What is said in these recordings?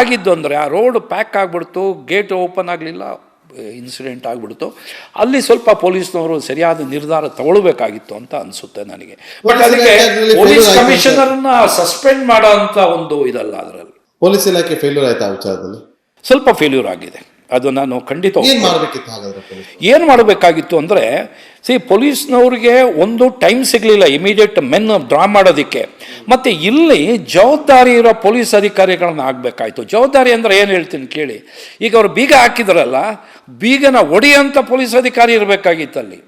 ಆಗಿದ್ದು ಅಂದರೆ ಆ ರೋಡ್ ಪ್ಯಾಕ್ ಆಗಿಬಿಡ್ತು ಗೇಟ್ ಓಪನ್ ಆಗಲಿಲ್ಲ ಇನ್ಸಿಡೆಂಟ್ ಆಗಿಬಿಡ್ತು. ಅಲ್ಲಿ ಸ್ವಲ್ಪ ಪೊಲೀಸ್ನವರು ಸರಿಯಾದ ನಿರ್ಧಾರ ತಗೊಳ್ಬೇಕಾಗಿತ್ತು ಅಂತ ಅನಿಸುತ್ತೆ ನನಗೆ. ಬಟ್ ಅದಕ್ಕೆ ಪೊಲೀಸ್ ಕಮಿಷನರ್ನ ಸಸ್ಪೆಂಡ್ ಮಾಡೋ ಅಂತ ಒಂದು ಇದಲ್ಲ ಅದರಲ್ಲಿ. ಪೊಲೀಸ್ ಇಲಾಖೆ ಫೇಲ್ಯೂರ್ ಆಯ್ತಾ ಆ ವಿಚಾರದಲ್ಲಿ? ಸ್ವಲ್ಪ ಫೇಲ್ಯೂರ್ ಆಗಿದೆ. ಅದು ನಾನು ಖಂಡಿತ ಏನ್ ಮಾಡಬೇಕಾಗಿತ್ತು ಅಂದರೆ ಸಿ ಪೊಲೀಸ್ನವ್ರಿಗೆ ಒಂದು ಟೈಮ್ ಸಿಗಲಿಲ್ಲ ಇಮಿಡಿಯೇಟ್ ಮೆನ್ ಡ್ರಾ ಮಾಡೋದಕ್ಕೆ. ಮತ್ತು ಇಲ್ಲಿ ಜವಾಬ್ದಾರಿ ಇರೋ ಪೊಲೀಸ್ ಅಧಿಕಾರಿಗಳನ್ನ ಆಗಬೇಕಾಯ್ತು. ಜವಾಬ್ದಾರಿ ಅಂದರೆ ಏನು ಹೇಳ್ತೀನಿ ಕೇಳಿ. ಈಗ ಅವರು ಬೀಗ ಹಾಕಿದ್ರಲ್ಲ ಬೀಗನ ಒಡೆಯಂಥ ಪೊಲೀಸ್ ಅಧಿಕಾರಿ ಇರಬೇಕಾಗಿತ್ತು ಅಲ್ಲಿ.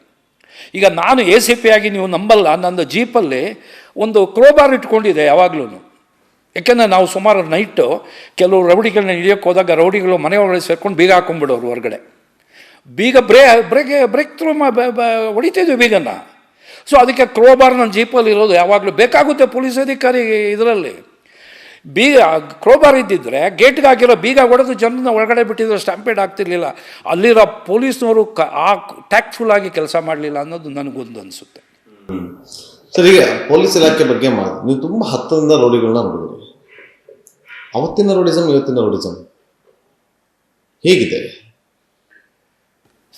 ಈಗ ನಾನು ಎ ಸಿ ಪಿ ಆಗಿ ನೀವು ನಂಬಲ್ಲ ನಂದು ಜೀಪಲ್ಲಿ ಒಂದು ಕ್ರೋಬಾರ್ ಇಟ್ಕೊಂಡಿದೆ ಯಾವಾಗ್ಲೂ ಯಾಕೆಂದರೆ ನಾವು ಸುಮಾರು ನೈಟು ಕೆಲವು ರೌಡಿಗಳನ್ನ ಹಿಡಿಯೋಕ್ಕೆ ಹೋದಾಗ ರೌಡಿಗಳು ಮನೆ ಒಳಗಡೆ ಸೇರ್ಕೊಂಡು ಬೀಗ ಹಾಕೊಂಡ್ಬಿಡೋರು ಹೊರಗಡೆ. ಬೀಗ ಬ್ರೇ ಬ್ರೇಕ್ ಬ್ರೇಕ್ ಥ್ರೂ ಹೊಡಿತಿದ್ವಿ ಬೀಗನ. ಸೊ ಅದಕ್ಕೆ ಕ್ರೋಬಾರ್ ನನ್ನ ಜೀಪಲ್ಲಿ ಇರೋದು ಯಾವಾಗಲೂ ಬೇಕಾಗುತ್ತೆ ಪೊಲೀಸ್ ಅಧಿಕಾರಿ ಇದರಲ್ಲಿ. ಬೀಗ, ಕ್ರೋಬಾರ್ ಇದ್ದಿದ್ದರೆ ಗೇಟ್ಗೆ ಹಾಕಿರೋ ಬೀಗ ಹೊಡೆದು ಜನರನ್ನ ಒಳಗಡೆ ಬಿಟ್ಟಿದ್ರೆ ಸ್ಟ್ಯಾಂಪೇಡ್ ಆಗ್ತಿರ್ಲಿಲ್ಲ. ಅಲ್ಲಿರೋ ಪೊಲೀಸ್ನವರು ಕ, ಆ ಟ್ಯಾಕ್ಟ್ಫುಲ್ ಆಗಿ ಕೆಲಸ ಮಾಡಲಿಲ್ಲ ಅನ್ನೋದು ನನಗೊಂದು ಅನಿಸುತ್ತೆ. ಸರ್ ಪೊಲೀಸ್ ಇಲಾಖೆ ಬಗ್ಗೆ ಮಾಡಿ, ನೀವು ತುಂಬಾ ಹತ್ತರಿಂದ ರೋಡಿಗಳನ್ನ ನೋಡಿದ್ರಿ. ಅವತ್ತಿನ ರೋಡಿಸಮ್ ಇವತ್ತಿನ ರೋಡಿಸಮ್ ಹೇಗಿದೆ?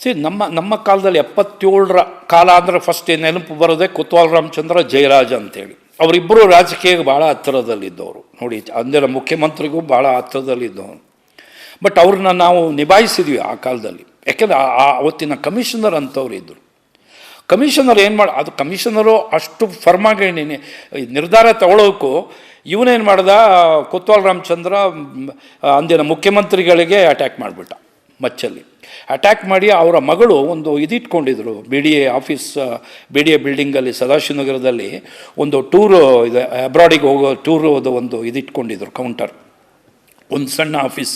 ಸಿ, ನಮ್ಮ ನಮ್ಮ ಕಾಲದಲ್ಲಿ ಎಪ್ಪತ್ತೇಳರ ಕಾಲ ಅಂದರೆ ಫಸ್ಟ್ ನೆನಪು ಬರೋದೇ ಕುತ್ವಾಲ್ ರಾಮಚಂದ್ರ ಜಯರಾಜ ಅಂತೇಳಿ. ಅವರಿಬ್ಬರು ರಾಜಕೀಯಕ್ಕೆ ಭಾಳ ಹತ್ತಿರದಲ್ಲಿದ್ದವರು. ನೋಡಿ, ಅಂದಿನ ಮುಖ್ಯಮಂತ್ರಿಗೂ ಭಾಳ ಹತ್ತಿರದಲ್ಲಿದ್ದವರು. ಬಟ್ ಅವ್ರನ್ನ ನಾವು ನಿಭಾಯಿಸಿದ್ವಿ ಆ ಕಾಲದಲ್ಲಿ. ಯಾಕೆಂದರೆ ಆ ಅವತ್ತಿನ ಕಮಿಷನರ್ ಅಂತವ್ರು ಇದ್ದರು ಕಮಿಷನರ್ ಏನು ಮಾಡಿ, ಅದು ಕಮಿಷನರು ಅಷ್ಟು ಫರ್ಮಾಗಿ ನಿರ್ಧಾರ ತಗೊಳ್ಳೋಕ್ಕೂ ಇವನೇನು ಮಾಡ್ದ, ಕೊತ್ವಾಲ್ ರಾಮಚಂದ್ರ ಅಂದಿನ ಮುಖ್ಯಮಂತ್ರಿಗಳಿಗೆ ಅಟ್ಯಾಕ್ ಮಾಡಿಬಿಟ್ಟ, ಮಚ್ಚಲ್ಲಿ. ಅಟ್ಯಾಕ್ ಮಾಡಿ ಅವರ ಮಗಳು ಒಂದು ಇದಿಟ್ಕೊಂಡಿದ್ರು B D A office B D A ಬಿಲ್ಡಿಂಗಲ್ಲಿ ಸದಾಶಿವನಗರದಲ್ಲಿ ಒಂದು ಟೂರು ಇದೆ ಅಬ್ರಾಡಿಗೆ ಹೋಗೋ ಟೂರು ಒಂದು ಇದಿಟ್ಕೊಂಡಿದ್ರು ಕೌಂಟರ್ ಒಂದು ಸಣ್ಣ ಆಫೀಸ್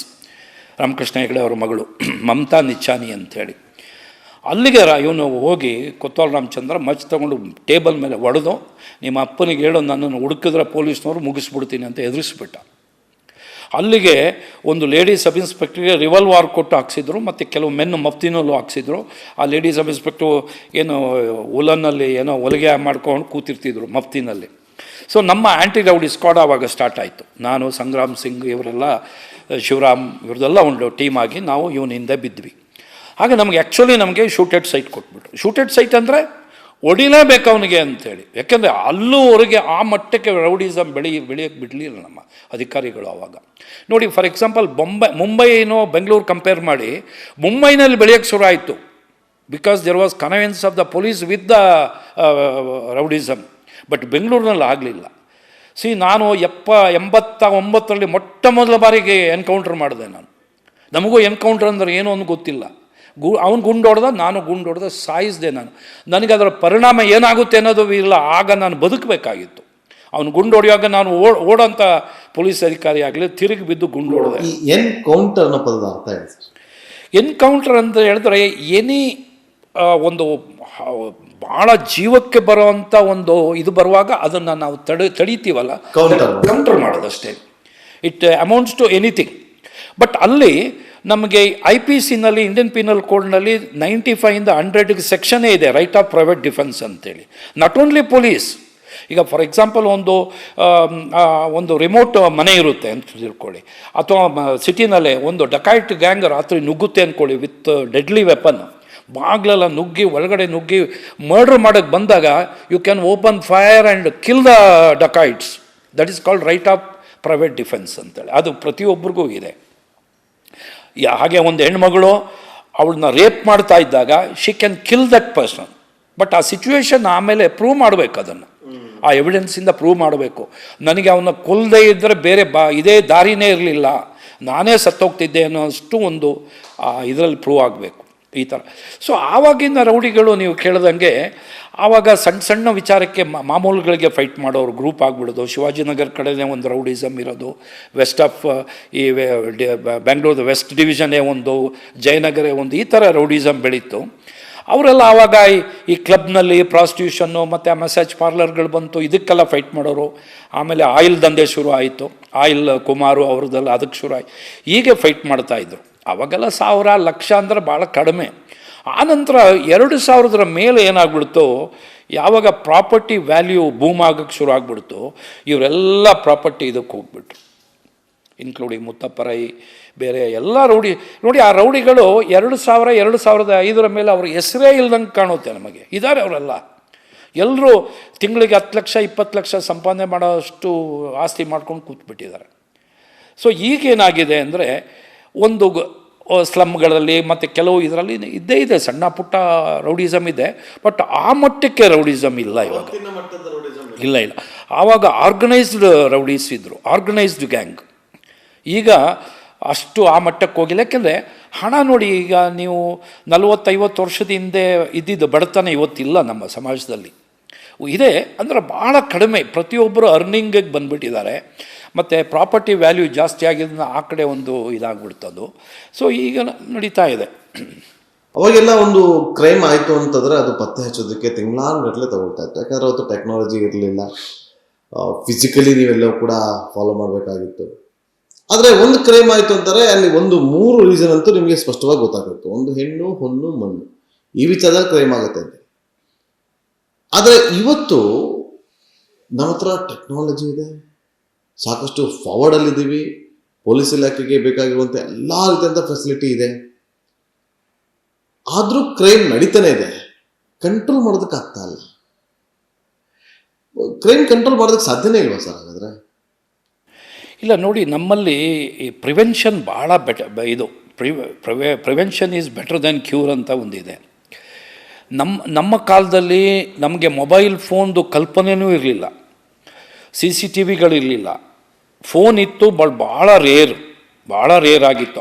ರಾಮಕೃಷ್ಣ ಹೆಗಡೆ ಅವರ ಮಗಳು, ಮಮತಾ ನಿಚ್ಚಾನಿ ಅಂಥೇಳಿ ಅಲ್ಲಿಗೆ ಇವನು ಹೋಗಿ ಕೊತ್ವಾಲ್ ರಾಮಚಂದ್ರ ಮಚ್ ತಗೊಂಡು ಟೇಬಲ್ ಮೇಲೆ ಒಡೆದು, ನಿಮ್ಮ ಅಪ್ಪನಿಗೆ ಹೇಳೋ, ನನ್ನನ್ನು ಹುಡುಕಿದ್ರೆ ಪೊಲೀಸ್ನವರು ಮುಗಿಸ್ಬಿಡ್ತೀನಿ ಅಂತ ಎದುರಿಸ್ಬಿಟ್ಟ. ಅಲ್ಲಿಗೆ ಒಂದು ಲೇಡಿ ಸಬ್ ಇನ್ಸ್ಪೆಕ್ಟ್ರಿಗೆ ರಿವಾಲ್ವಾರ್ ಕೊಟ್ಟು ಹಾಕ್ಸಿದ್ರು, ಮತ್ತು ಕೆಲವು ಮೆನ್ನು ಮಫ್ತಿನಲ್ಲೂ ಹಾಕ್ಸಿದ್ರು. ಆ ಲೇಡಿ ಸಬ್ ಇನ್ಸ್ಪೆಕ್ಟ್ರು ಏನು ಉಲನ್ನಲ್ಲಿ ಏನೋ ಹೊಲಿಗೆ ಮಾಡ್ಕೊಂಡು ಕೂತಿರ್ತಿದ್ರು ಮಫ್ತಿನಲ್ಲಿ. ಸೊ, ನಮ್ಮ ಆ್ಯಂಟಿ ರೌಡಿ ಸ್ಕ್ವಾಡ್ ಆವಾಗ ಸ್ಟಾರ್ಟ್ ಆಯಿತು. ನಾನು ಸಂಗ್ರಾಮ್ ಸಿಂಗ್ ಇವರೆಲ್ಲ, ಶಿವರಾಮ್ ಇವ್ರದ್ದೆಲ್ಲ ಒಂದು ಟೀಮ್ ಆಗಿ ನಾವು ಇವನ ಹಿಂದೆ ಬಿದ್ವಿ ಹಾಗೆ ನಮಗೆ ಆ್ಯಕ್ಚುಲಿ ನಮಗೆ ಶೂಟೆಡ್ ಸೈಟ್ ಕೊಟ್ಬಿಟ್ರು. ಶೂಟೆಡ್ ಸೈಟ್ ಅಂದರೆ ಹೊಡಿಲೇಬೇಕು ಅವನಿಗೆ ಅಂಥೇಳಿ ಯಾಕೆಂದರೆ ಅಲ್ಲೂವರೆಗೆ ಆ ಮಟ್ಟಕ್ಕೆ ರೌಡಿಸಮ್ ಬೆಳಿ ಬೆಳೆಯೋಕ್ಕೆ ಬಿಡಲಿಲ್ಲ ನಮ್ಮ ಅಧಿಕಾರಿಗಳು ಆವಾಗ ನೋಡಿ ಫಾರ್ ಎಕ್ಸಾಂಪಲ್ ಬೊಂಬೈ ಮುಂಬೈನೋ ಬೆಂಗಳೂರು ಕಂಪೇರ್ ಮಾಡಿ ಮುಂಬೈನಲ್ಲಿ ಬೆಳೆಯೋಕ್ಕೆ ಶುರು ಆಯಿತು. Because there was connivance of the police with the rowdyism but ಬೆಂಗಳೂರಿನಲ್ಲಿ ಆಗಲಿಲ್ಲ. ಸಿ ನಾನು ಎಪ್ಪ, ಎಂಬತ್ತ ಒಂಬತ್ತರಲ್ಲಿ ಮೊಟ್ಟ ಮೊದಲ ಬಾರಿಗೆ ಎನ್ಕೌಂಟ್ರ್ ಮಾಡಿದೆ ನಾನು. ನಮಗೂ ಎನ್ಕೌಂಟ್ರ್ ಅಂದ್ರೆ ಏನು ಅಂತ ಗೊತ್ತಿಲ್ಲ. ಗು ಅವನು ಗುಂಡು ಹೊಡೆದ ನಾನು ಗುಂಡು ಹೊಡೆದ ಸಾಯಿಸಿದೆ ನಾನು. ನನಗೆ ಅದರ ಪರಿಣಾಮ ಏನಾಗುತ್ತೆ ಅನ್ನೋದು ಇಲ್ಲ ಆಗ ನಾನು ಬದುಕಬೇಕಾಗಿತ್ತು. ಅವನು ಗುಂಡು ಹೊಡೆಯುವಾಗ ನಾನು ಓಡ್ ಓಡೋಂಥ ಪೊಲೀಸ್ ಅಧಿಕಾರಿ ಆಗಲಿ ತಿರುಗಿ ಬಿದ್ದು ಗುಂಡು ಹೊಡೆದ ಎನ್ಕೌಂಟರ್ ಎನ್ ಕೌಂಟರ್ ಅನ್ನೋ ಪದದ ಅರ್ಥ ಹೇಳಿ ಎನ್ಕೌಂಟರ್ ಅಂತ ಹೇಳಿದ್ರೆ ಎನಿ ಒಂದು ಭಾಳ ಜೀವಕ್ಕೆ ಬರುವಂಥ ಒಂದು ಇದು ಬರುವಾಗ ಅದನ್ನು ನಾವು ತಡೆ ತಡೀತೀವಲ್ಲ. Counter ಮಾಡೋದಷ್ಟೇ. It amounts to anything but ಅಲ್ಲಿ ನಮಗೆ ಐ ಪಿ ಸಿನಲ್ಲಿ ಇಂಡಿಯನ್ ಪೀನಲ್ ಕೋಡ್ನಲ್ಲಿ ನೈಂಟಿ ಫೈವಿಂದ ಹಂಡ್ರೆಡ್ಗೆ ಸೆಕ್ಷನೇ ಇದೆ ರೈಟ್ ಆಫ್ ಪ್ರೈವೇಟ್ ಡಿಫೆನ್ಸ್ ಅಂತೇಳಿ. ನಾಟ್ ಓನ್ಲಿ ಪೊಲೀಸ್ ಈಗ ಫಾರ್ ಎಕ್ಸಾಂಪಲ್ ಒಂದು ಒಂದು ರಿಮೋಟ್ ಮನೆ ಇರುತ್ತೆ ಅಂತ ತಿಳ್ಕೊಳ್ಳಿ. ಅಥವಾ ಸಿಟಿನಲ್ಲೇ ಒಂದು ಡಕಾಯಿಟ್ ಗ್ಯಾಂಗ್ ರಾತ್ರಿ ನುಗ್ಗುತ್ತೆ ಅಂದ್ಕೊಳ್ಳಿ ವಿತ್ ಡೆಡ್ಲಿ ವೆಪನ್ ಬಾಗ್ಲೆಲ್ಲ ನುಗ್ಗಿ, ಒಳಗಡೆ ನುಗ್ಗಿ ಮರ್ಡ್ರ್ ಮಾಡೋಕ್ಕೆ ಬಂದಾಗ you can open fire and kill the dacoits that is called right of private defence ಅಂತೇಳಿ. ಅದು ಪ್ರತಿಯೊಬ್ಬರಿಗೂ ಇದೆ. ಹಾಗೆ ಒಂದು ಹೆಣ್ಮಗಳು ಅವಳನ್ನ ರೇಪ್ ಮಾಡ್ತಾ ಇದ್ದಾಗ she can kill that person but ಆ ಸಿಚುವೇಶನ್ ಆಮೇಲೆ ಪ್ರೂವ್ ಮಾಡಬೇಕು ಅದನ್ನು. ಆ ಎವಿಡೆನ್ಸಿಂದ ಪ್ರೂವ್ ಮಾಡಬೇಕು. ನನಗೆ ಅವನ್ನ ಕೊಲ್ಲದೇ ಇದ್ದರೆ ಬೇರೆ ಬಾ, ಇದೇ ದಾರಿನೇ ಇರಲಿಲ್ಲ. ನಾನೇ ಸತ್ತೋಗ್ತಿದ್ದೆ ಅನ್ನೋಷ್ಟು ಒಂದು ಇದರಲ್ಲಿ ಪ್ರೂವ್ ಆಗಬೇಕು. ಈ ಥರ ಸೊ ಆವಾಗಿನ ರೌಡಿಗಳು ನೀವು ಕೇಳ್ದಂಗೆ ಆವಾಗ ಸಣ್ಣ ಸಣ್ಣ ವಿಚಾರಕ್ಕೆ ಮಾಮೂಲುಗಳಿಗೆ ಫೈಟ್ ಮಾಡೋರು ಗ್ರೂಪ್ ಆಗಿಬಿಡೋದು. ಶಿವಾಜಿನಗರ ಕಡೆನೇ ಒಂದು ರೌಡಿಸಮ್ ಇರೋದು. ವೆಸ್ಟ್ ಆಫ್ ಈ ಬೆಂಗಳೂರು ವೆಸ್ಟ್ ಡಿವಿಷನೇ ಒಂದು ಜಯನಗರೇ ಒಂದು, ಈ ಥರ ರೌಡಿಸಮ್ ಬೆಳೀತು. ಅವರೆಲ್ಲ ಆವಾಗ ಈ- ಕ್ಲಬ್ನಲ್ಲಿ ಪ್ರಾಸ್ಟಿಟ್ಯೂಷನ್ನು ಮತ್ತು ಮಸಾಜ್ ಪಾರ್ಲರ್ಗಳು ಬಂತು, ಇದಕ್ಕೆಲ್ಲ ಫೈಟ್ ಮಾಡೋರು. ಆಮೇಲೆ ಆಯಿಲ್ ದಂಧೆ ಶುರು ಆಯಿತು ಆಯಿಲ್ ಕುಮಾರು ಅವ್ರದ್ದೆಲ್ಲ ಅದಕ್ಕೆ ಶುರು ಆಯಿತು ಹೀಗೆ ಫೈಟ್ ಮಾಡ್ತಾಯಿದ್ರು ಅವಾಗೆಲ್ಲ ಸಾವಿರ ಲಕ್ಷ ಅಂದ್ರೆ ಭಾಳ ಕಡಿಮೆ. ಆನಂತರ ಎರಡು ಸಾವಿರದರ ಮೇಲೆ ಏನಾಗ್ಬಿಡ್ತೋ, ಯಾವಾಗ ಪ್ರಾಪರ್ಟಿ ವ್ಯಾಲ್ಯೂ ಬೂಮ್ ಆಗಕ್ಕೆ ಶುರು ಆಗ್ಬಿಡ್ತು, ಇವರೆಲ್ಲ ಪ್ರಾಪರ್ಟಿ ಇದಕ್ಕೆ ಹೋಗ್ಬಿಟ್ರು. ಇನ್ಕ್ಲೂಡಿಂಗ್ ಮುತ್ತಪ್ಪರೈ ಬೇರೆ ಎಲ್ಲ ರೌಡಿ, ನೋಡಿ ಆ ರೌಡಿಗಳು ಎರಡು ಸಾವಿರ, ಎರಡು ಸಾವಿರದ ಐದರ ಮೇಲೆ ಅವ್ರ ಹೆಸರೇ ಇಲ್ದಂಗೆ ಕಾಣುತ್ತೆ ನಮಗೆ. ಇದ್ದಾರೆ ಅವರೆಲ್ಲ. ಎಲ್ಲರೂ ತಿಂಗಳಿಗೆ ಹತ್ತು ಲಕ್ಷ, ಇಪ್ಪತ್ತು ಲಕ್ಷ ಸಂಪಾದನೆ ಮಾಡೋಷ್ಟು ಆಸ್ತಿ ಮಾಡ್ಕೊಂಡು ಕೂತ್ಬಿಟ್ಟಿದ್ದಾರೆ. ಸೊ ಈಗೇನಾಗಿದೆ ಅಂದರೆ ಒಂದು ಸ್ಲಮ್ಗಳಲ್ಲಿ ಮತ್ತು ಕೆಲವು ಇದರಲ್ಲಿ ಇದ್ದೇ ಇದೆ ಸಣ್ಣ ಪುಟ್ಟ ರೌಡಿಸಮ್ ಇದೆ ಬಟ್ ಆ ಮಟ್ಟಕ್ಕೆ ರೌಡಿಸಮ್ ಇಲ್ಲ ಇವಾಗ. ಇಲ್ಲ. ಇಲ್ಲ ಆವಾಗ ಆರ್ಗನೈಸ್ಡ್ ರೌಡೀಸ್ ಇದ್ದರು ಆರ್ಗನೈಸ್ಡ್ ಗ್ಯಾಂಗ್. ಈಗ ಅಷ್ಟು ಆ ಮಟ್ಟಕ್ಕೆ ಹೋಗಿಲ್ಲ ಯಾಕೆಂದರೆ ಹಣ ನೋಡಿ ಈಗ ನೀವು ನಲವತ್ತೈವತ್ತು ವರ್ಷದ ಹಿಂದೆ ಇದ್ದಿದ್ದು ಬಡತನ ಇವತ್ತಿಲ್ಲ ನಮ್ಮ ಸಮಾಜದಲ್ಲಿ. ಇದೆ. ಅಂದರೆ ಭಾಳ ಕಡಿಮೆ. ಪ್ರತಿಯೊಬ್ಬರು ಅರ್ನಿಂಗಿಗೆ ಬಂದುಬಿಟ್ಟಿದ್ದಾರೆ. ಮತ್ತು ಪ್ರಾಪರ್ಟಿ ವ್ಯಾಲ್ಯೂ ಜಾಸ್ತಿ ಆಗಿದ್ದನ್ನ ಆ ಕಡೆ ಒಂದು ಇದಾಗ್ಬಿಡ್ತದು ಸೊ ಈಗ ನಡೀತಾ ಇದೆ. ಅವಾಗೆಲ್ಲ ಒಂದು ಕ್ರೈಮ್ ಆಯಿತು ಅಂತಂದರೆ ಅದು ಪತ್ತೆ ಹಚ್ಚೋದಕ್ಕೆ ತಿಂಗಳಾನುಗಟ್ಟಲೆ ತಗೊಳ್ತಾ ಇತ್ತು. ಯಾಕಂದರೆ ಅವತ್ತು ಟೆಕ್ನಾಲಜಿ ಇರಲಿಲ್ಲ. ಫಿಸಿಕಲಿ ನೀವೆಲ್ಲವೂ ಕೂಡ ಫಾಲೋ ಮಾಡಬೇಕಾಗಿತ್ತು. ಆದರೆ ಒಂದು ಕ್ರೈಮ್ ಆಯಿತು ಅಂತಾರೆ, ಅಲ್ಲಿ ಒಂದು ಮೂರು ರೀಸನ್ ಅಂತೂ ನಿಮಗೆ ಸ್ಪಷ್ಟವಾಗಿ ಗೊತ್ತಾಗುತ್ತೆ. ಒಂದು ಹೆಣ್ಣು, ಹೊಣ್ಣು, ಮಣ್ಣು. ಈ ವಿಚಾರದಲ್ಲಿ ಕ್ರೈಮ್ ಆಗುತ್ತೆ ಅಂತ. ಆದರೆ ಇವತ್ತು ನಮ್ಮ ಹತ್ರ ಟೆಕ್ನಾಲಜಿ ಇದೆ. ಸಾಕಷ್ಟು ಫಾರ್ವರ್ಡಲ್ಲಿದ್ದೀವಿ ಪೊಲೀಸ್ ಇಲಾಖೆಗೆ ಬೇಕಾಗಿರುವಂಥ ಎಲ್ಲ ರೀತಿಯಂಥ ಫೆಸಿಲಿಟಿ ಇದೆ. ಆದರೂ ಕ್ರೈಮ್ ನಡೀತಾನೆ ಇದೆ. ಕಂಟ್ರೋಲ್ ಮಾಡೋದಕ್ಕೆ ಆಗ್ತಾ ಇಲ್ಲ. ಕ್ರೈಮ್ ಕಂಟ್ರೋಲ್ ಮಾಡೋದಕ್ಕೆ ಸಾಧ್ಯನೇ ಇಲ್ವಾ ಸರ್ ಹಾಗಾದರೆ? ಇಲ್ಲ, ನೋಡಿ, ನಮ್ಮಲ್ಲಿ ಈ ಪ್ರಿವೆನ್ಷನ್ ಭಾಳ ಬೆಟ ಇದು ಪ್ರಿವೆ prevention is better than cure ಅಂತ ಒಂದಿದೆ. ನಮ್ಮ ನಮ್ಮ ಕಾಲದಲ್ಲಿ ನಮಗೆ ಮೊಬೈಲ್ ಫೋನ್ದು ಕಲ್ಪನೆಯೂ ಇರಲಿಲ್ಲ. ಸಿ ಸಿ ಟಿ ವಿಗಳಿರಲಿಲ್ಲ. ಫೋನ್ ಇತ್ತು ಬಟ್ ಭಾಳ ರೇರ್ ಭಾಳ ರೇರ್ ಆಗಿತ್ತು.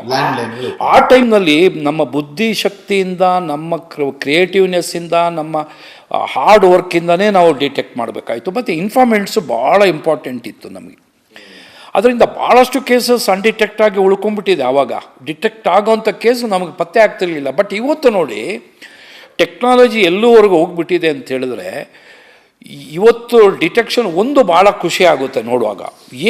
ಆ ಟೈಮ್ನಲ್ಲಿ ನಮ್ಮ ಬುದ್ಧಿಶಕ್ತಿಯಿಂದ ನಮ್ಮ ಕ್ರಿಯೇಟಿವ್ನೆಸ್ಸಿಂದ ನಮ್ಮ ಹಾರ್ಡ್ ವರ್ಕಿಂದನೇ ನಾವು ಡಿಟೆಕ್ಟ್ ಮಾಡಬೇಕಾಯಿತು. ಮತ್ತು ಇನ್ಫಾರ್ಮೆಂಟ್ಸು ಭಾಳ ಇಂಪಾರ್ಟೆಂಟ್ ಇತ್ತು ನಮಗೆ. ಅದರಿಂದ ಭಾಳಷ್ಟು ಕೇಸಸ್ ಅನ್ಡಿಟೆಕ್ಟ್ ಆಗಿ ಉಳ್ಕೊಂಡ್ಬಿಟ್ಟಿದೆ ಆವಾಗ. ಡಿಟೆಕ್ಟ್ ಆಗೋವಂಥ ಕೇಸು ನಮಗೆ ಪತ್ತೆ ಆಗ್ತಿರ್ಲಿಲ್ಲ. ಬಟ್ ಇವತ್ತು ನೋಡಿ ಟೆಕ್ನಾಲಜಿ ಎಲ್ಲೂವರೆಗೂ ಹೋಗ್ಬಿಟ್ಟಿದೆ ಅಂತ ಹೇಳಿದ್ರೆ ಇವತ್ತು ಡಿಟೆಕ್ಷನ್ ಒಂದು ಭಾಳ ಖುಷಿ ಆಗುತ್ತೆ ನೋಡುವಾಗ.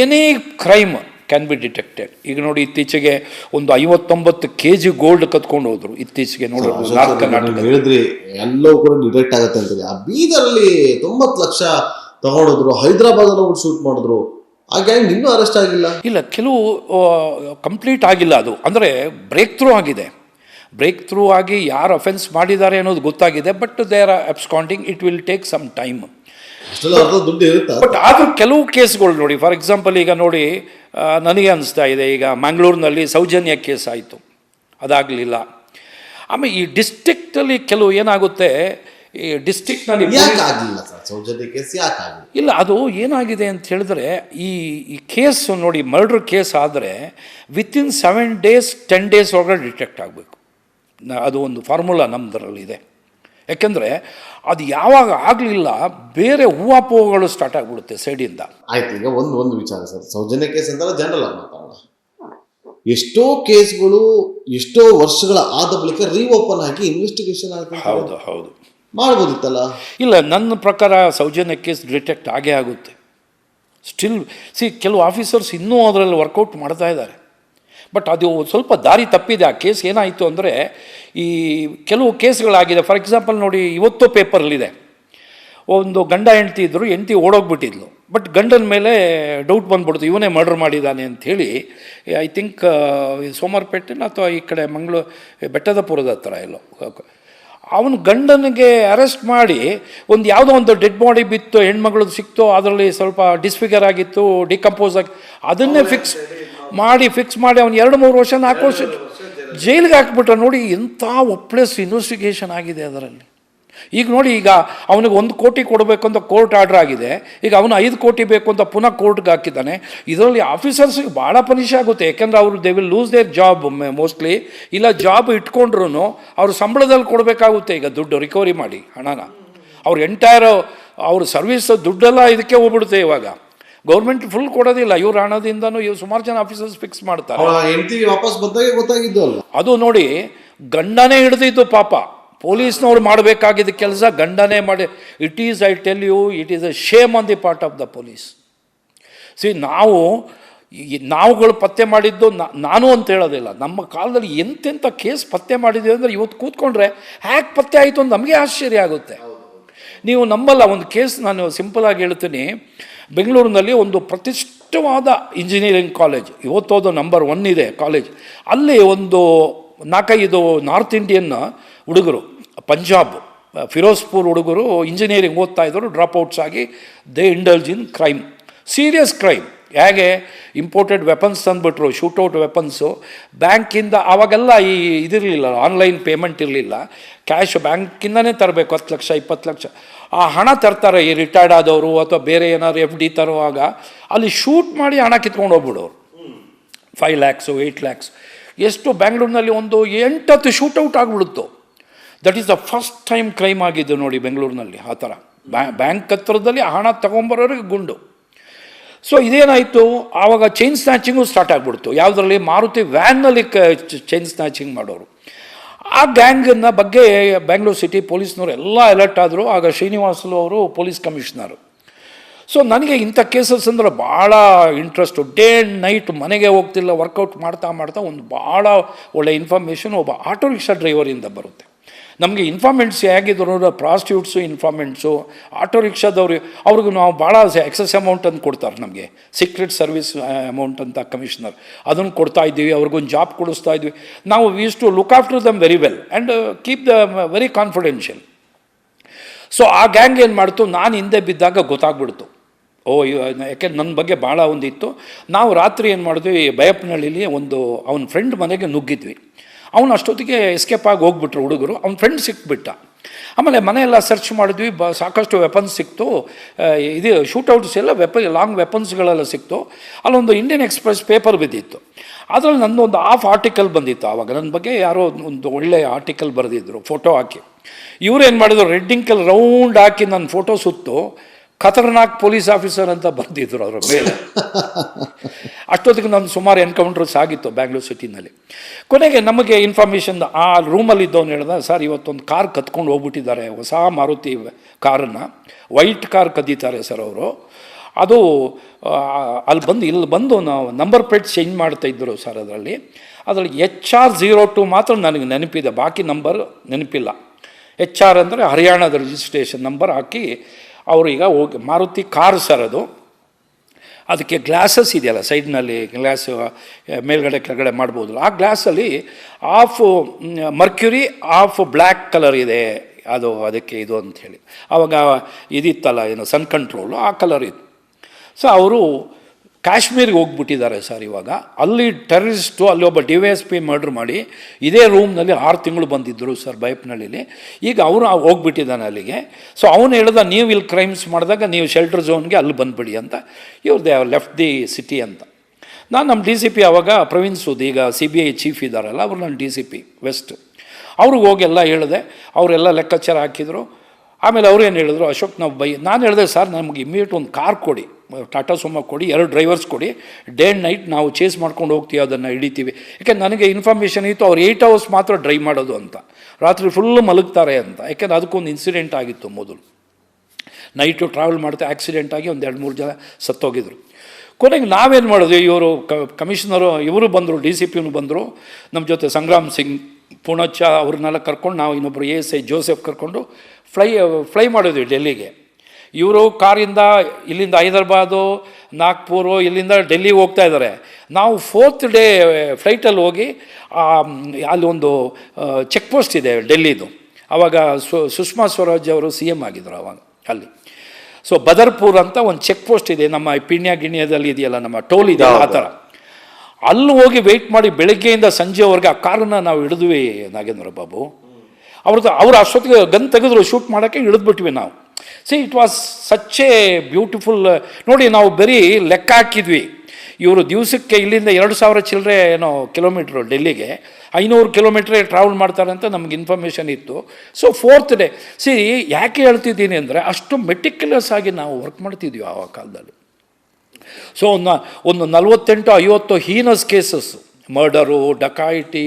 ಏನೇ ಕ್ರೈಮ್ ಕ್ಯಾನ್ ಬಿ ಡಿಟೆಕ್ಟೆಡ್. ಈಗ ನೋಡಿ ಇತ್ತೀಚೆಗೆ ಒಂದು ಐವತ್ತೊಂಬತ್ತು ಕೆ ಜಿ ಗೋಲ್ಡ್ ಕತ್ಕೊಂಡು ಹೋದ್ರು ಇತ್ತೀಚೆಗೆ ನೋಡೋದು ನಾರ್ತ್ ಕರ್ನಾಟಕ ಹೇಳಿದ್ರಿ ಎಲ್ಲವೂ ಕೂಡ ಡಿಟೆಕ್ಟ್ ಆಗುತ್ತೆ ಅಂತೇಳಿ ಆ ಬೀದರಲ್ಲಿ ತೊಂಬತ್ತು ಲಕ್ಷ ತಗೊಂಡಿದ್ರು ಹೈದರಾಬಾದ್ ಅಲ್ಲಿ ಶೂಟ್ ಮಾಡಿದ್ರು. ಆ ಗ್ಯಾಂಗ್ ಇನ್ನೂ ಅರೆಸ್ಟ್ ಆಗಿಲ್ಲ. ಇಲ್ಲ ಕೆಲವು ಕಂಪ್ಲೀಟ್ ಆಗಿಲ್ಲ ಅದು. ಅಂದರೆ ಬ್ರೇಕ್ ಥ್ರೂ ಆಗಿದೆ. ಬ್ರೇಕ್ ಥ್ರೂ ಆಗಿ ಯಾರು ಅಫೆನ್ಸ್ ಮಾಡಿದ್ದಾರೆ ಅನ್ನೋದು ಗೊತ್ತಾಗಿದೆ but they are absconding it will take some time but ಆದರೂ ಕೆಲವು ಕೇಸ್ಗಳು ನೋಡಿ ಫಾರ್ ಎಕ್ಸಾಂಪಲ್ ಈಗ ನೋಡಿ ನನಗೆ ಅನಿಸ್ತಾ ಇದೆ ಈಗ ಮ್ಯಾಂಗ್ಳೂರಿನಲ್ಲಿ ಸೌಜನ್ಯ ಕೇಸ್ ಆಯಿತು. ಅದಾಗಲಿಲ್ಲ. ಆಮೇಲೆ ಈ ಡಿಸ್ಟಿಕ್ಟಲ್ಲಿ ಕೆಲವು ಏನಾಗುತ್ತೆ ಈ ಆಗಿಲ್ಲ ಇಲ್ಲ ಅದು ಏನಾಗಿದೆ ಅಂತ ಹೇಳಿದ್ರೆ ಈ ಈ ಕೇಸ್ ನೋಡಿ ಮರ್ಡ್ರ್ ಕೇಸ್ ಆದರೆ within seven days ten days ಒಳಗಡೆ ಡಿಟೆಕ್ಟ್ ಆಗಬೇಕು. ಅದು ಒಂದು ಫಾರ್ಮುಲಾ ನಮ್ಮದರಲ್ಲಿದೆ ಯಾಕೆಂದರೆ ಅದು ಯಾವಾಗ ಆಗಲಿಲ್ಲ ಬೇರೆ ಹೂವಾಪೋಗಳು ಸ್ಟಾರ್ಟ್ ಆಗಿಬಿಡುತ್ತೆ ಸೈಡಿಂದ. ಆಯ್ತು ಈಗ ಒಂದು ಒಂದು ವಿಚಾರ ಸರ್. ಸೌಜನ್ಯ ಕೇಸ್ ಅಂತಲ್ಲ ಜನರಲ್ ಆಗಿ ಮಾತಾಡೋಣ. ಎಷ್ಟೋ ಕೇಸ್ಗಳು ಎಷ್ಟೋ ವರ್ಷಗಳ ಆದ ಬಳಿಕ ರೀಓಪನ್ ಆಗಿ ಇನ್ವೆಸ್ಟಿಗೇಷನ್ ಆಗುತ್ತೆ ಹೌದು ಹೌದು. ಮಾಡ್ಬೋದಿತ್ತಲ್ಲ? ಇಲ್ಲ ನನ್ನ ಪ್ರಕಾರ ಸೌಜನ್ಯ ಕೇಸ್ ಡಿಟೆಕ್ಟ್ ಆಗೇ ಆಗುತ್ತೆ. ಸ್ಟಿಲ್ ಸಿ ಕೆಲವು ಆಫೀಸರ್ಸ್ ಇನ್ನೂ ಅದರಲ್ಲಿ ವರ್ಕೌಟ್ ಮಾಡ್ತಾ ಇದ್ದಾರೆ. ಬಟ್ ಅದು ಸ್ವಲ್ಪ ದಾರಿ ತಪ್ಪಿದೆ. ಆ ಕೇಸ್ ಏನಾಯಿತು ಅಂದರೆ ಈ ಕೆಲವು ಕೇಸ್ಗಳಾಗಿದೆ. ಫಾರ್ ಎಕ್ಸಾಂಪಲ್ ನೋಡಿ ಇವತ್ತು ಪೇಪರಲ್ಲಿದೆ ಒಂದು ಗಂಡ ಹೆಂಡ್ತಿ ಇದ್ದರು ಹೆಂಡ್ತಿ ಓಡೋಗ್ಬಿಟ್ಟಿದ್ಲು. ಬಟ್ ಗಂಡನ ಮೇಲೆ ಡೌಟ್ ಬಂದ್ಬಿಡ್ತು. ಇವನೇ ಮರ್ಡರ್ ಮಾಡಿದ್ದಾನೆ ಅಂಥೇಳಿ ಐ ಥಿಂಕ್ ಸೋಮಾರ್ಪೇಟೆನ ಅಥವಾ ಈ ಕಡೆ ಮಂಗಳೂ ಬೆಟ್ಟದಪುರದ ಹತ್ರ ಎಲ್ಲೋ. ಅವನು ಗಂಡನಿಗೆ ಅರೆಸ್ಟ್ ಮಾಡಿ ಒಂದು ಯಾವುದೋ ಒಂದು ಡೆಡ್ ಬಾಡಿ ಬಿತ್ತು ಹೆಣ್ಮಗಳದ್ದು ಸಿಕ್ತು ಅದರಲ್ಲಿ ಸ್ವಲ್ಪ ಡಿಸ್ಫಿಗರ್ ಆಗಿತ್ತು ಡಿಕಂಪೋಸ್ ಆಗಿ ಅದನ್ನೇ ಫಿಕ್ಸ್ ಮಾಡಿ ಫಿಕ್ಸ್ ಮಾಡಿ ಅವ್ನು ಎರಡು ಮೂರು ವರ್ಷ ನಾಲ್ಕು ವರ್ಷ ಜೈಲಿಗೆ ಹಾಕ್ಬಿಟ್ರೆ ನೋಡಿ ಎಂಥ ಒಪ್ಲೆಸ್ ಇನ್ವೆಸ್ಟಿಗೇಷನ್ ಆಗಿದೆ ಅದರಲ್ಲಿ. ಈಗ ನೋಡಿ ಈಗ ಅವನಿಗೆ ಒಂದು ಕೋಟಿ ಕೊಡಬೇಕು ಅಂತ ಕೋರ್ಟ್ ಆರ್ಡರ್ ಆಗಿದೆ. ಈಗ ಅವನು ಐದು ಕೋಟಿ ಬೇಕು ಅಂತ ಪುನಃ ಕೋರ್ಟ್ಗೆ ಹಾಕಿದ್ದಾನೆ. ಇದರಲ್ಲಿ ಆಫೀಸರ್ಸ್ಗೆ ಭಾಳ ಪನಿಷ್ ಆಗುತ್ತೆ. ಯಾಕೆಂದ್ರೆ ಅವರು they will lose their job mostly ಇಲ್ಲ ಜಾಬ್ ಇಟ್ಕೊಂಡ್ರು ಅವ್ರ ಸಂಬಳದಲ್ಲಿ ಕೊಡಬೇಕಾಗುತ್ತೆ. ಈಗ ದುಡ್ಡು ರಿಕವರಿ ಮಾಡಿ ಹಣನ. ಅವ್ರ ಎಂಟೈರ್ ಅವ್ರ ಸರ್ವಿಸ್ ದುಡ್ಡೆಲ್ಲ ಇದಕ್ಕೆ ಹೋಗ್ಬಿಡುತ್ತೆ ಇವಾಗ. ಗೌರ್ಮೆಂಟ್ ಫುಲ್ ಕೊಡೋದಿಲ್ಲ. ಇವ್ರ ಹಣದಿಂದನೂ ಇವ್ರು ಸುಮಾರು ಜನ ಆಫೀಸರ್ಸ್ ಫಿಕ್ಸ್ ಮಾಡ್ತಾರೆ. ಹೆಂಡತಿ ವಾಪಸ್ ಬಂದಾಗ ಗೊತ್ತಾಗಿದ್ದು ಅಲ್ಲ ಅದು ನೋಡಿ ಗಂಡನೇ ಹಿಡಿದಿದ್ದು ಪಾಪ. ಪೊಲೀಸ್ನವ್ರು ಮಾಡಬೇಕಾಗಿದ್ದ ಕೆಲಸ ಗಂಡನೇ ಮಾಡಿ. It is I tell you it is a shame on the part of the police see ನಾವು ನಾವುಗಳು ಪತ್ತೆ ಮಾಡಿದ್ದು ನಾ- ನಾನು ಅಂತ ಹೇಳೋದಿಲ್ಲ. ನಮ್ಮ ಕಾಲದಲ್ಲಿ ಎಂತೆಂಥ ಕೇಸ್ ಪತ್ತೆ ಮಾಡಿದ್ದೀವಿ ಅಂದರೆ ಇವತ್ತು ಕೂತ್ಕೊಂಡ್ರೆ ಹ್ಯಾಕ್ ಪತ್ತೆ ಆಯಿತು ಅಂತ ನಮಗೆ ಆಶ್ಚರ್ಯ ಆಗುತ್ತೆ. ನೀವು ನಂಬಲ್ಲ ಒಂದು ಕೇಸ್ ನಾನು ಸಿಂಪಲಾಗಿ ಹೇಳ್ತೀನಿ. ಬೆಂಗಳೂರಿನಲ್ಲಿ ಒಂದು ಪ್ರತಿಷ್ಠವಾದ ಇಂಜಿನಿಯರಿಂಗ್ ಕಾಲೇಜ್, ಇವತ್ತೋದು ನಂಬರ್ ಒನ್ ಇದೆ ಕಾಲೇಜ್. ಅಲ್ಲಿ ಒಂದು ನಾಲ್ಕೈದು ನಾರ್ತ್ ಇಂಡಿಯನ್ ಹುಡುಗರು, ಪಂಜಾಬ್, ಫಿರೋಜ್ಪುರ್ ಹುಡುಗರು ಇಂಜಿನಿಯರಿಂಗ್ ಓದ್ತಾ ಇದ್ದರು, ಡ್ರಾಪ್ಔಟ್ಸ್ ಆಗಿ they indulge in crime. Serious crime. ಹೇಗೆ? ಇಂಪೋರ್ಟೆಡ್ ವೆಪನ್ಸ್ ತಂದುಬಿಟ್ರು, ಶೂಟೌಟ್ ವೆಪನ್ಸು. ಬ್ಯಾಂಕಿಂದ ಆವಾಗೆಲ್ಲ ಈ ಇದಿರಲಿಲ್ಲ, ಆನ್ಲೈನ್ ಪೇಮೆಂಟ್ ಇರಲಿಲ್ಲ. ಕ್ಯಾಶ್ ಬ್ಯಾಂಕಿಂದನೇ ತರಬೇಕು, ಹತ್ತು ಲಕ್ಷ, ಇಪ್ಪತ್ತು ಲಕ್ಷ. ಆ ಹಣ ತರ್ತಾರೆ, ಈ ರಿಟೈರ್ಡ್ ಆದವರು ಅಥವಾ ಬೇರೆ ಏನಾದ್ರು ಎಫ್ ಡಿ ತರುವಾಗ, ಅಲ್ಲಿ ಶೂಟ್ ಮಾಡಿ ಹಣ ಕಿತ್ಕೊಂಡು ಹೋಗ್ಬಿಡೋರು. ಫೈವ್ ಲ್ಯಾಕ್ಸು ಏಯ್ಟ್ ಲ್ಯಾಕ್ಸ್ ಎಷ್ಟು ಬ್ಯಾಂಗ್ಳೂರಿನಲ್ಲಿ ಒಂದು ಎಂಟತ್ತು shootout ಆಗಿಬಿಡುತ್ತು. That is the first time crime ಆಗಿದ್ದು ನೋಡಿ ಬೆಂಗಳೂರಿನಲ್ಲಿ ಆ ಥರ. ಬ್ಯಾಂಕ್ ಹತ್ರದಲ್ಲಿ ಹಣ ತಗೊಂಬರೋರಿಗೆ ಗುಂಡು. ಸೊ ಇದೇನಾಯಿತು? ಆವಾಗ ಚೈನ್ ಸ್ನ್ಯಾಚಿಂಗು ಸ್ಟಾರ್ಟ್ ಆಗಿಬಿಡ್ತು. ಯಾವುದರಲ್ಲಿ? ಮಾರುತಿ ವ್ಯಾನ್ನಲ್ಲಿ ಕ ಚೈನ್ ಸ್ನ್ಯಾಚಿಂಗ್ ಮಾಡೋರು. ಆ ಗ್ಯಾಂಗ್ನ ಬಗ್ಗೆ ಬೆಂಗಳೂರು ಸಿಟಿ ಪೊಲೀಸ್ನವರು ಎಲ್ಲ ಅಲರ್ಟ್ ಆದರು. ಆಗ ಶ್ರೀನಿವಾಸಲು ಅವರು ಪೊಲೀಸ್ ಕಮಿಷನರು. ಸೊ ನನಗೆ ಇಂಥ ಕೇಸಸ್ ಅಂದರೆ ಭಾಳ ಇಂಟ್ರೆಸ್ಟು. ಡೇ ಆ್ಯಂಡ್ ನೈಟ್ ಮನೆಗೆ ಹೋಗ್ತಿಲ್ಲ, ವರ್ಕೌಟ್ ಮಾಡ್ತಾ ಮಾಡ್ತಾ ಒಂದು ಭಾಳ ಒಳ್ಳೆ ಇನ್ಫಾರ್ಮೇಷನ್ ಒಬ್ಬ ಆಟೋ ರಿಕ್ಷಾ ಡ್ರೈವರಿಂದ ಬರುತ್ತೆ. ನಮಗೆ ಇನ್ಫಾರ್ಮೆಂಟ್ಸ್ ಹೇಗಿದ್ರು ಪ್ರಾಸ್ಟಿಟ್ಯೂಟ್ಸು ಇನ್ಫಾರ್ಮೆಂಟ್ಸು ಆಟೋ ರಿಕ್ಷಾದವ್ರು ಅವ್ರಿಗೂ ನಾವು ಭಾಳ ಎಕ್ಸಸ್ ಅಮೌಂಟ್ ಅಂತ ಕೊಡ್ತಾರೆ ನಮಗೆ. ಸೀಕ್ರೆಟ್ ಸರ್ವಿಸ್ ಅಮೌಂಟ್ ಅಂತ ಕಮಿಷನರ್ ಅದನ್ನು ಕೊಡ್ತಾ ಇದ್ದೀವಿ, ಅವ್ರಿಗೊಂದು ಜಾಬ್ ಕೊಡಿಸ್ತಾ ಇದ್ವಿ ನಾವು we used to look after them very well and keep the very confidential so ಆ ಗ್ಯಾಂಗ್ ಏನು ಮಾಡ್ತು, ನಾನು ಹಿಂದೆ ಬಿದ್ದಾಗ ಗೊತ್ತಾಗ್ಬಿಡ್ತು. ಓ ಯಾಕೆ ನನ್ನ ಬಗ್ಗೆ ಭಾಳ ಒಂದಿತ್ತು. ನಾವು ರಾತ್ರಿ ಏನು ಮಾಡಿದ್ವಿ, ಬಯಪ್ಪನಹಳ್ಳಿಲಿ ಒಂದು, ಅವನ ಫ್ರೆಂಡ್ ಮನೆಗೆ ನುಗ್ಗಿದ್ವಿ. ಅವನು ಅಷ್ಟೊತ್ತಿಗೆ ಎಸ್ಕೇಪ್ ಆಗಿ ಹೋಗ್ಬಿಟ್ರು ಹುಡುಗರು. ಅವ್ನ ಫ್ರೆಂಡ್ ಸಿಕ್ಬಿಟ್ಟ. ಆಮೇಲೆ ಮನೆಯೆಲ್ಲ ಸರ್ಚ್ ಮಾಡಿದ್ವಿ, ಬ, ಸಾಕಷ್ಟು ವೆಪನ್ಸ್ ಸಿಕ್ತು. ಇದು ಶೂಟೌಟ್ಸ್ ಎಲ್ಲ ವೆಪ ಲಾಂಗ್ ವೆಪನ್ಸ್ಗಳೆಲ್ಲ ಸಿಕ್ತು. ಅಲ್ಲೊಂದು ಇಂಡಿಯನ್ ಎಕ್ಸ್ಪ್ರೆಸ್ ಪೇಪರ್ ಬಿದ್ದಿತ್ತು. ಅದರಲ್ಲಿ ನನ್ನೊಂದು ಹಾಫ್ ಆರ್ಟಿಕಲ್ ಬಂದಿತ್ತು ಆವಾಗ. ನನ್ನ ಬಗ್ಗೆ ಯಾರೋ ಒಂದು ಒಳ್ಳೆಯ ಆರ್ಟಿಕಲ್ ಬರೆದಿದ್ದರು ಫೋಟೋ ಹಾಕಿ. ಇವ್ರು ಏನು ಮಾಡಿದ್ರು ರೆಡ್ಡಿಂಕಲ್ ರೌಂಡ್ ಹಾಕಿ ನನ್ನ ಫೋಟೋ ಸುತ್ತು. ಖತರ್ನಾಕ್ ಪೊಲೀಸ್ ಆಫೀಸರ್ ಅಂತ ಬರೆದಿದ್ರು ಅದರ ಮೇಲೆ. ಅಷ್ಟೊತ್ತಿಗೆ ನಾನು ಸುಮಾರು ಎನ್ಕೌಂಟರ್ಸ್ ಆಗಿತ್ತು ಬ್ಯಾಂಗ್ಳೂರ್ ಸಿಟಿನಲ್ಲಿ. ಕೊನೆಗೆ ನಮಗೆ ಇನ್ಫಾರ್ಮೇಷನ್ ಆ ರೂಮಲ್ಲಿ ಇದ್ದವನು ಹೇಳ್ದ ಸರ್ ಇವತ್ತೊಂದು ಕಾರ್ ಕತ್ಕೊಂಡು ಹೋಗ್ಬಿಟ್ಟಿದ್ದಾರೆ ಹೊಸ ಮಾರುತಿ ಕಾರನ್ನು. ವೈಟ್ ಕಾರ್ ಕದೀತಾರೆ ಸರ್ ಅವರು. ಅದು ಅಲ್ಲಿ ಬಂದು ಇಲ್ಲಿ ಬಂದು ನಾವು ನಂಬರ್ ಪ್ಲೇಟ್ ಚೇಂಜ್ ಮಾಡ್ತಾ ಇದ್ದರು ಸರ್ ಅದರಲ್ಲಿ. ಅದರಲ್ಲಿ ಎಚ್ ಆರ್ ಝೀರೋ ಟು ಮಾತ್ರ ನನಗೆ ನೆನಪಿದೆ. ಬಾಕಿ ನಂಬರ್ ನೆನಪಿಲ್ಲ. ಎಚ್ ಆರ್ ಅಂದರೆ ಹರಿಯಾಣದ ರಿಜಿಸ್ಟ್ರೇಷನ್ ನಂಬರ್ ಹಾಕಿ ಅವರು ಈಗ ಹೋಗಿ ಮಾರುತಿ ಕಾರ್ ಸರ್ ಅದು. ಅದಕ್ಕೆ ಗ್ಲಾಸಸ್ ಇದೆಯಲ್ಲ ಸೈಡ್ನಲ್ಲಿ ಗ್ಲಾಸ್ ಮೇಲ್ಗಡೆ ಕೆಳಗಡೆ ಮಾಡ್ಬೋದು. ಆ ಗ್ಲಾಸಲ್ಲಿ of mercury of black colour ಇದೆ. ಅದು ಅದಕ್ಕೆ ಇದು ಅಂಥೇಳಿ ಆವಾಗ ಇದಿತ್ತಲ್ಲ ಏನು ಸನ್ ಕಂಟ್ರೋಲು ಆ ಕಲರ್ ಇತ್ತು ಸೊ, ಅವರು ಕಾಶ್ಮೀರಿಗೆ ಹೋಗ್ಬಿಟ್ಟಿದ್ದಾರೆ ಸರ್ ಇವಾಗ. ಅಲ್ಲಿ ಟೆರರಿಸ್ಟು, ಅಲ್ಲಿ ಒಬ್ಬ D Y S P murder ಮಾಡಿ ಇದೇ ರೂಮ್ನಲ್ಲಿ ಆರು ತಿಂಗಳು ಬಂದಿದ್ದರು ಸರ್ ಬೈಪ್ನಳ್ಳಿಲಿ. ಈಗ ಅವರು ಹೋಗ್ಬಿಟ್ಟಿದ್ದಾನೆ ಅಲ್ಲಿಗೆ. ಸೊ ಅವನು ಹೇಳ್ದ, ನೀವು ಇಲ್ಲಿ ಕ್ರೈಮ್ಸ್ ಮಾಡಿದಾಗ ನೀವು ಶೆಲ್ಟರ್ ಝೋನ್ಗೆ ಅಲ್ಲಿ ಬಂದುಬಿಡಿ ಅಂತ. ಇವ್ರು ದೇ ಲೆಫ್ಟ್ ದಿ ಸಿಟಿ ಅಂತ. ನಾನು ನಮ್ಮ ಡಿ ಸಿ ಪಿ ಆವಾಗ ಪ್ರವೀಣ್ ಸೂದ್, ಈಗ ಸಿ ಬಿ ಐ ಚೀಫ್ ಇದ್ದಾರಲ್ಲ, ಅವರು ನನ್ನ ಡಿ ಸಿ ಪಿ ವೆಸ್ಟ್ ಅವ್ರಿಗೆ ಹೋಗಿ ಎಲ್ಲ ಹೇಳಿದೆ, ಅವರೆಲ್ಲ ಲೆಕ್ಕಾಚಾರ ಹಾಕಿದರು. ಆಮೇಲೆ ಅವ್ರು ಏನು ಹೇಳಿದ್ರು, ಅಶೋಕ್, ನಾವು ಬೈ ನಾನು ಹೇಳಿದೆ, ಸರ್, ನಮಗೆ ಇಮ್ಮಿಡಿಯೇಟ್ ಒಂದು ಕಾರ್ ಕೊಡಿ. ಟಾಟಾ ಸುಮ್ಮ ಕೊಡಿ, ಎರಡು ಡ್ರೈವರ್ಸ್ ಕೊಡಿ ಡೇ ಆ್ಯಂಡ್ ನೈಟ್ ನಾವು ಚೇಸ್ ಮಾಡ್ಕೊಂಡು ಹೋಗ್ತೀವಿ, ಅದನ್ನು ಹಿಡಿತೀವಿ. ಯಾಕೆಂದ್ರೆ ನನಗೆ ಇನ್ಫಾರ್ಮೇಷನ್ ಇತ್ತು, ಅವ್ರು ಏಯ್ಟ್ ಅವರ್ಸ್ ಮಾತ್ರ ಡ್ರೈವ್ ಮಾಡೋದು ಅಂತ. ರಾತ್ರಿ ಫುಲ್ಲು ಮಲಗ್ತಾರೆ ಅಂತ. ಯಾಕೆಂದ್ರೆ ಅದಕ್ಕೊಂದು ಇನ್ಸಿಡೆಂಟ್ ಆಗಿತ್ತು ಮೊದಲು. ನೈಟು ಟ್ರಾವೆಲ್ ಮಾಡ್ತಾ ಆಕ್ಸಿಡೆಂಟ್ ಆಗಿ ಒಂದು ಎರಡು ಮೂರು ಜನ ಸತ್ತೋಗಿದ್ರು. ಕೊನೆಗೆ ನಾವೇನು ಮಾಡಿದ್ವಿ, ಇವರು ಕಮಿಷನರು ಇವರು ಬಂದರು ಡಿ ಸಿ ಪಿನೂ ಬಂದರು. ನಮ್ಮ ಜೊತೆ ಸಂಗ್ರಾಮ್ ಸಿಂಗ್ ಪುಣಚ ಅವ್ರನ್ನೆಲ್ಲ ಕರ್ಕೊಂಡು ನಾವು ಇನ್ನೊಬ್ಬರು ಎ ಎಸ್ ಐ ಜೋಸೆಫ್ ಕರ್ಕೊಂಡು ಫ್ಲೈ ಫ್ಲೈ ಮಾಡಿದ್ವಿ, ಡೆಲ್ಲಿಗೆ. ಇವರು ಕಾರಿಂದ ಇಲ್ಲಿಂದ ಹೈದರಾಬಾದು, ನಾಗ್ಪುರು, ಇಲ್ಲಿಂದ ಡೆಲ್ಲಿಗೆ ಹೋಗ್ತಾ ಇದ್ದಾರೆ. ನಾವು ಫೋರ್ತ್ ಡೇ ಫ್ಲೈಟಲ್ಲಿ ಹೋಗಿ ಅಲ್ಲೊಂದು ಚೆಕ್ ಪೋಸ್ಟ್ ಇದೆ ಡೆಲ್ಲಿದು. ಆವಾಗ ಸು, ಸುಷ್ಮಾ ಸ್ವರಾಜ್ ಅವರು ಸಿ ಎಂ ಆಗಿದ್ದರು ಅವಾಗ, ಅಲ್ಲಿ. ಸೊ ಬದರ್ಪುರ್ ಅಂತ ಒಂದು ಚೆಕ್ ಪೋಸ್ಟ್ ಇದೆ. ನಮ್ಮ ಪಿಣ್ಯ ಗಿಣ್ಯದಲ್ಲಿ ಇದೆಯಲ್ಲ, ನಮ್ಮ ಟೋಲ್ ಇದೆ ಆ ಥರ. ಅಲ್ಲಿ ಹೋಗಿ ವೆಯ್ಟ್ ಮಾಡಿ ಬೆಳಗ್ಗೆಯಿಂದ ಸಂಜೆವರೆಗೆ ಆ ಕಾರನ್ನು ನಾವು ಹಿಡಿದ್ವಿ ನಾಗೇಂದ್ರ ಬಾಬು. ಅವ್ರದ್ದು, ಅವ್ರು ಅಷ್ಟೊತ್ತಿಗೆ ಗನ್ ತೆಗೆದ್ರು ಶೂಟ್ ಮಾಡೋಕ್ಕೆ ಹಿಡಿದ್ಬಿಟ್ವಿ ನಾವು. See it was such a beautiful ನೋಡಿ ನಾವು ಬರೀ ಲೆಕ್ಕ ಹಾಕಿದ್ವಿ. ಇವರು ದಿವಸಕ್ಕೆ ಇಲ್ಲಿಂದ ಎರಡು ಸಾವಿರ ಚಿಲ್ಲರೆ ಏನೋ ಕಿಲೋಮೀಟ್ರು ಡೆಲ್ಲಿಗೆ, ಐನೂರು ಕಿಲೋಮೀಟ್ರೇ ಟ್ರಾವೆಲ್ ಮಾಡ್ತಾರೆ ಅಂತ ನಮ್ಗೆ ಇನ್ಫಾರ್ಮೇಷನ್ ಇತ್ತು. ಸೊ ಫೋರ್ತ್ ಡೇ ಸಿ ಯಾಕೆ ಹೇಳ್ತಿದ್ದೀನಿ ಅಂದರೆ ಅಷ್ಟು ಮೆಟಿಕ್ಯುಲಸ್ ಆಗಿ ನಾವು ವರ್ಕ್ ಮಾಡ್ತಿದ್ವಿ ಆ ಕಾಲದಲ್ಲಿ. ಸೊ ಒಂದು ಒಂದು ನಲವತ್ತೆಂಟು, ಐವತ್ತು heinous cases murder dacoity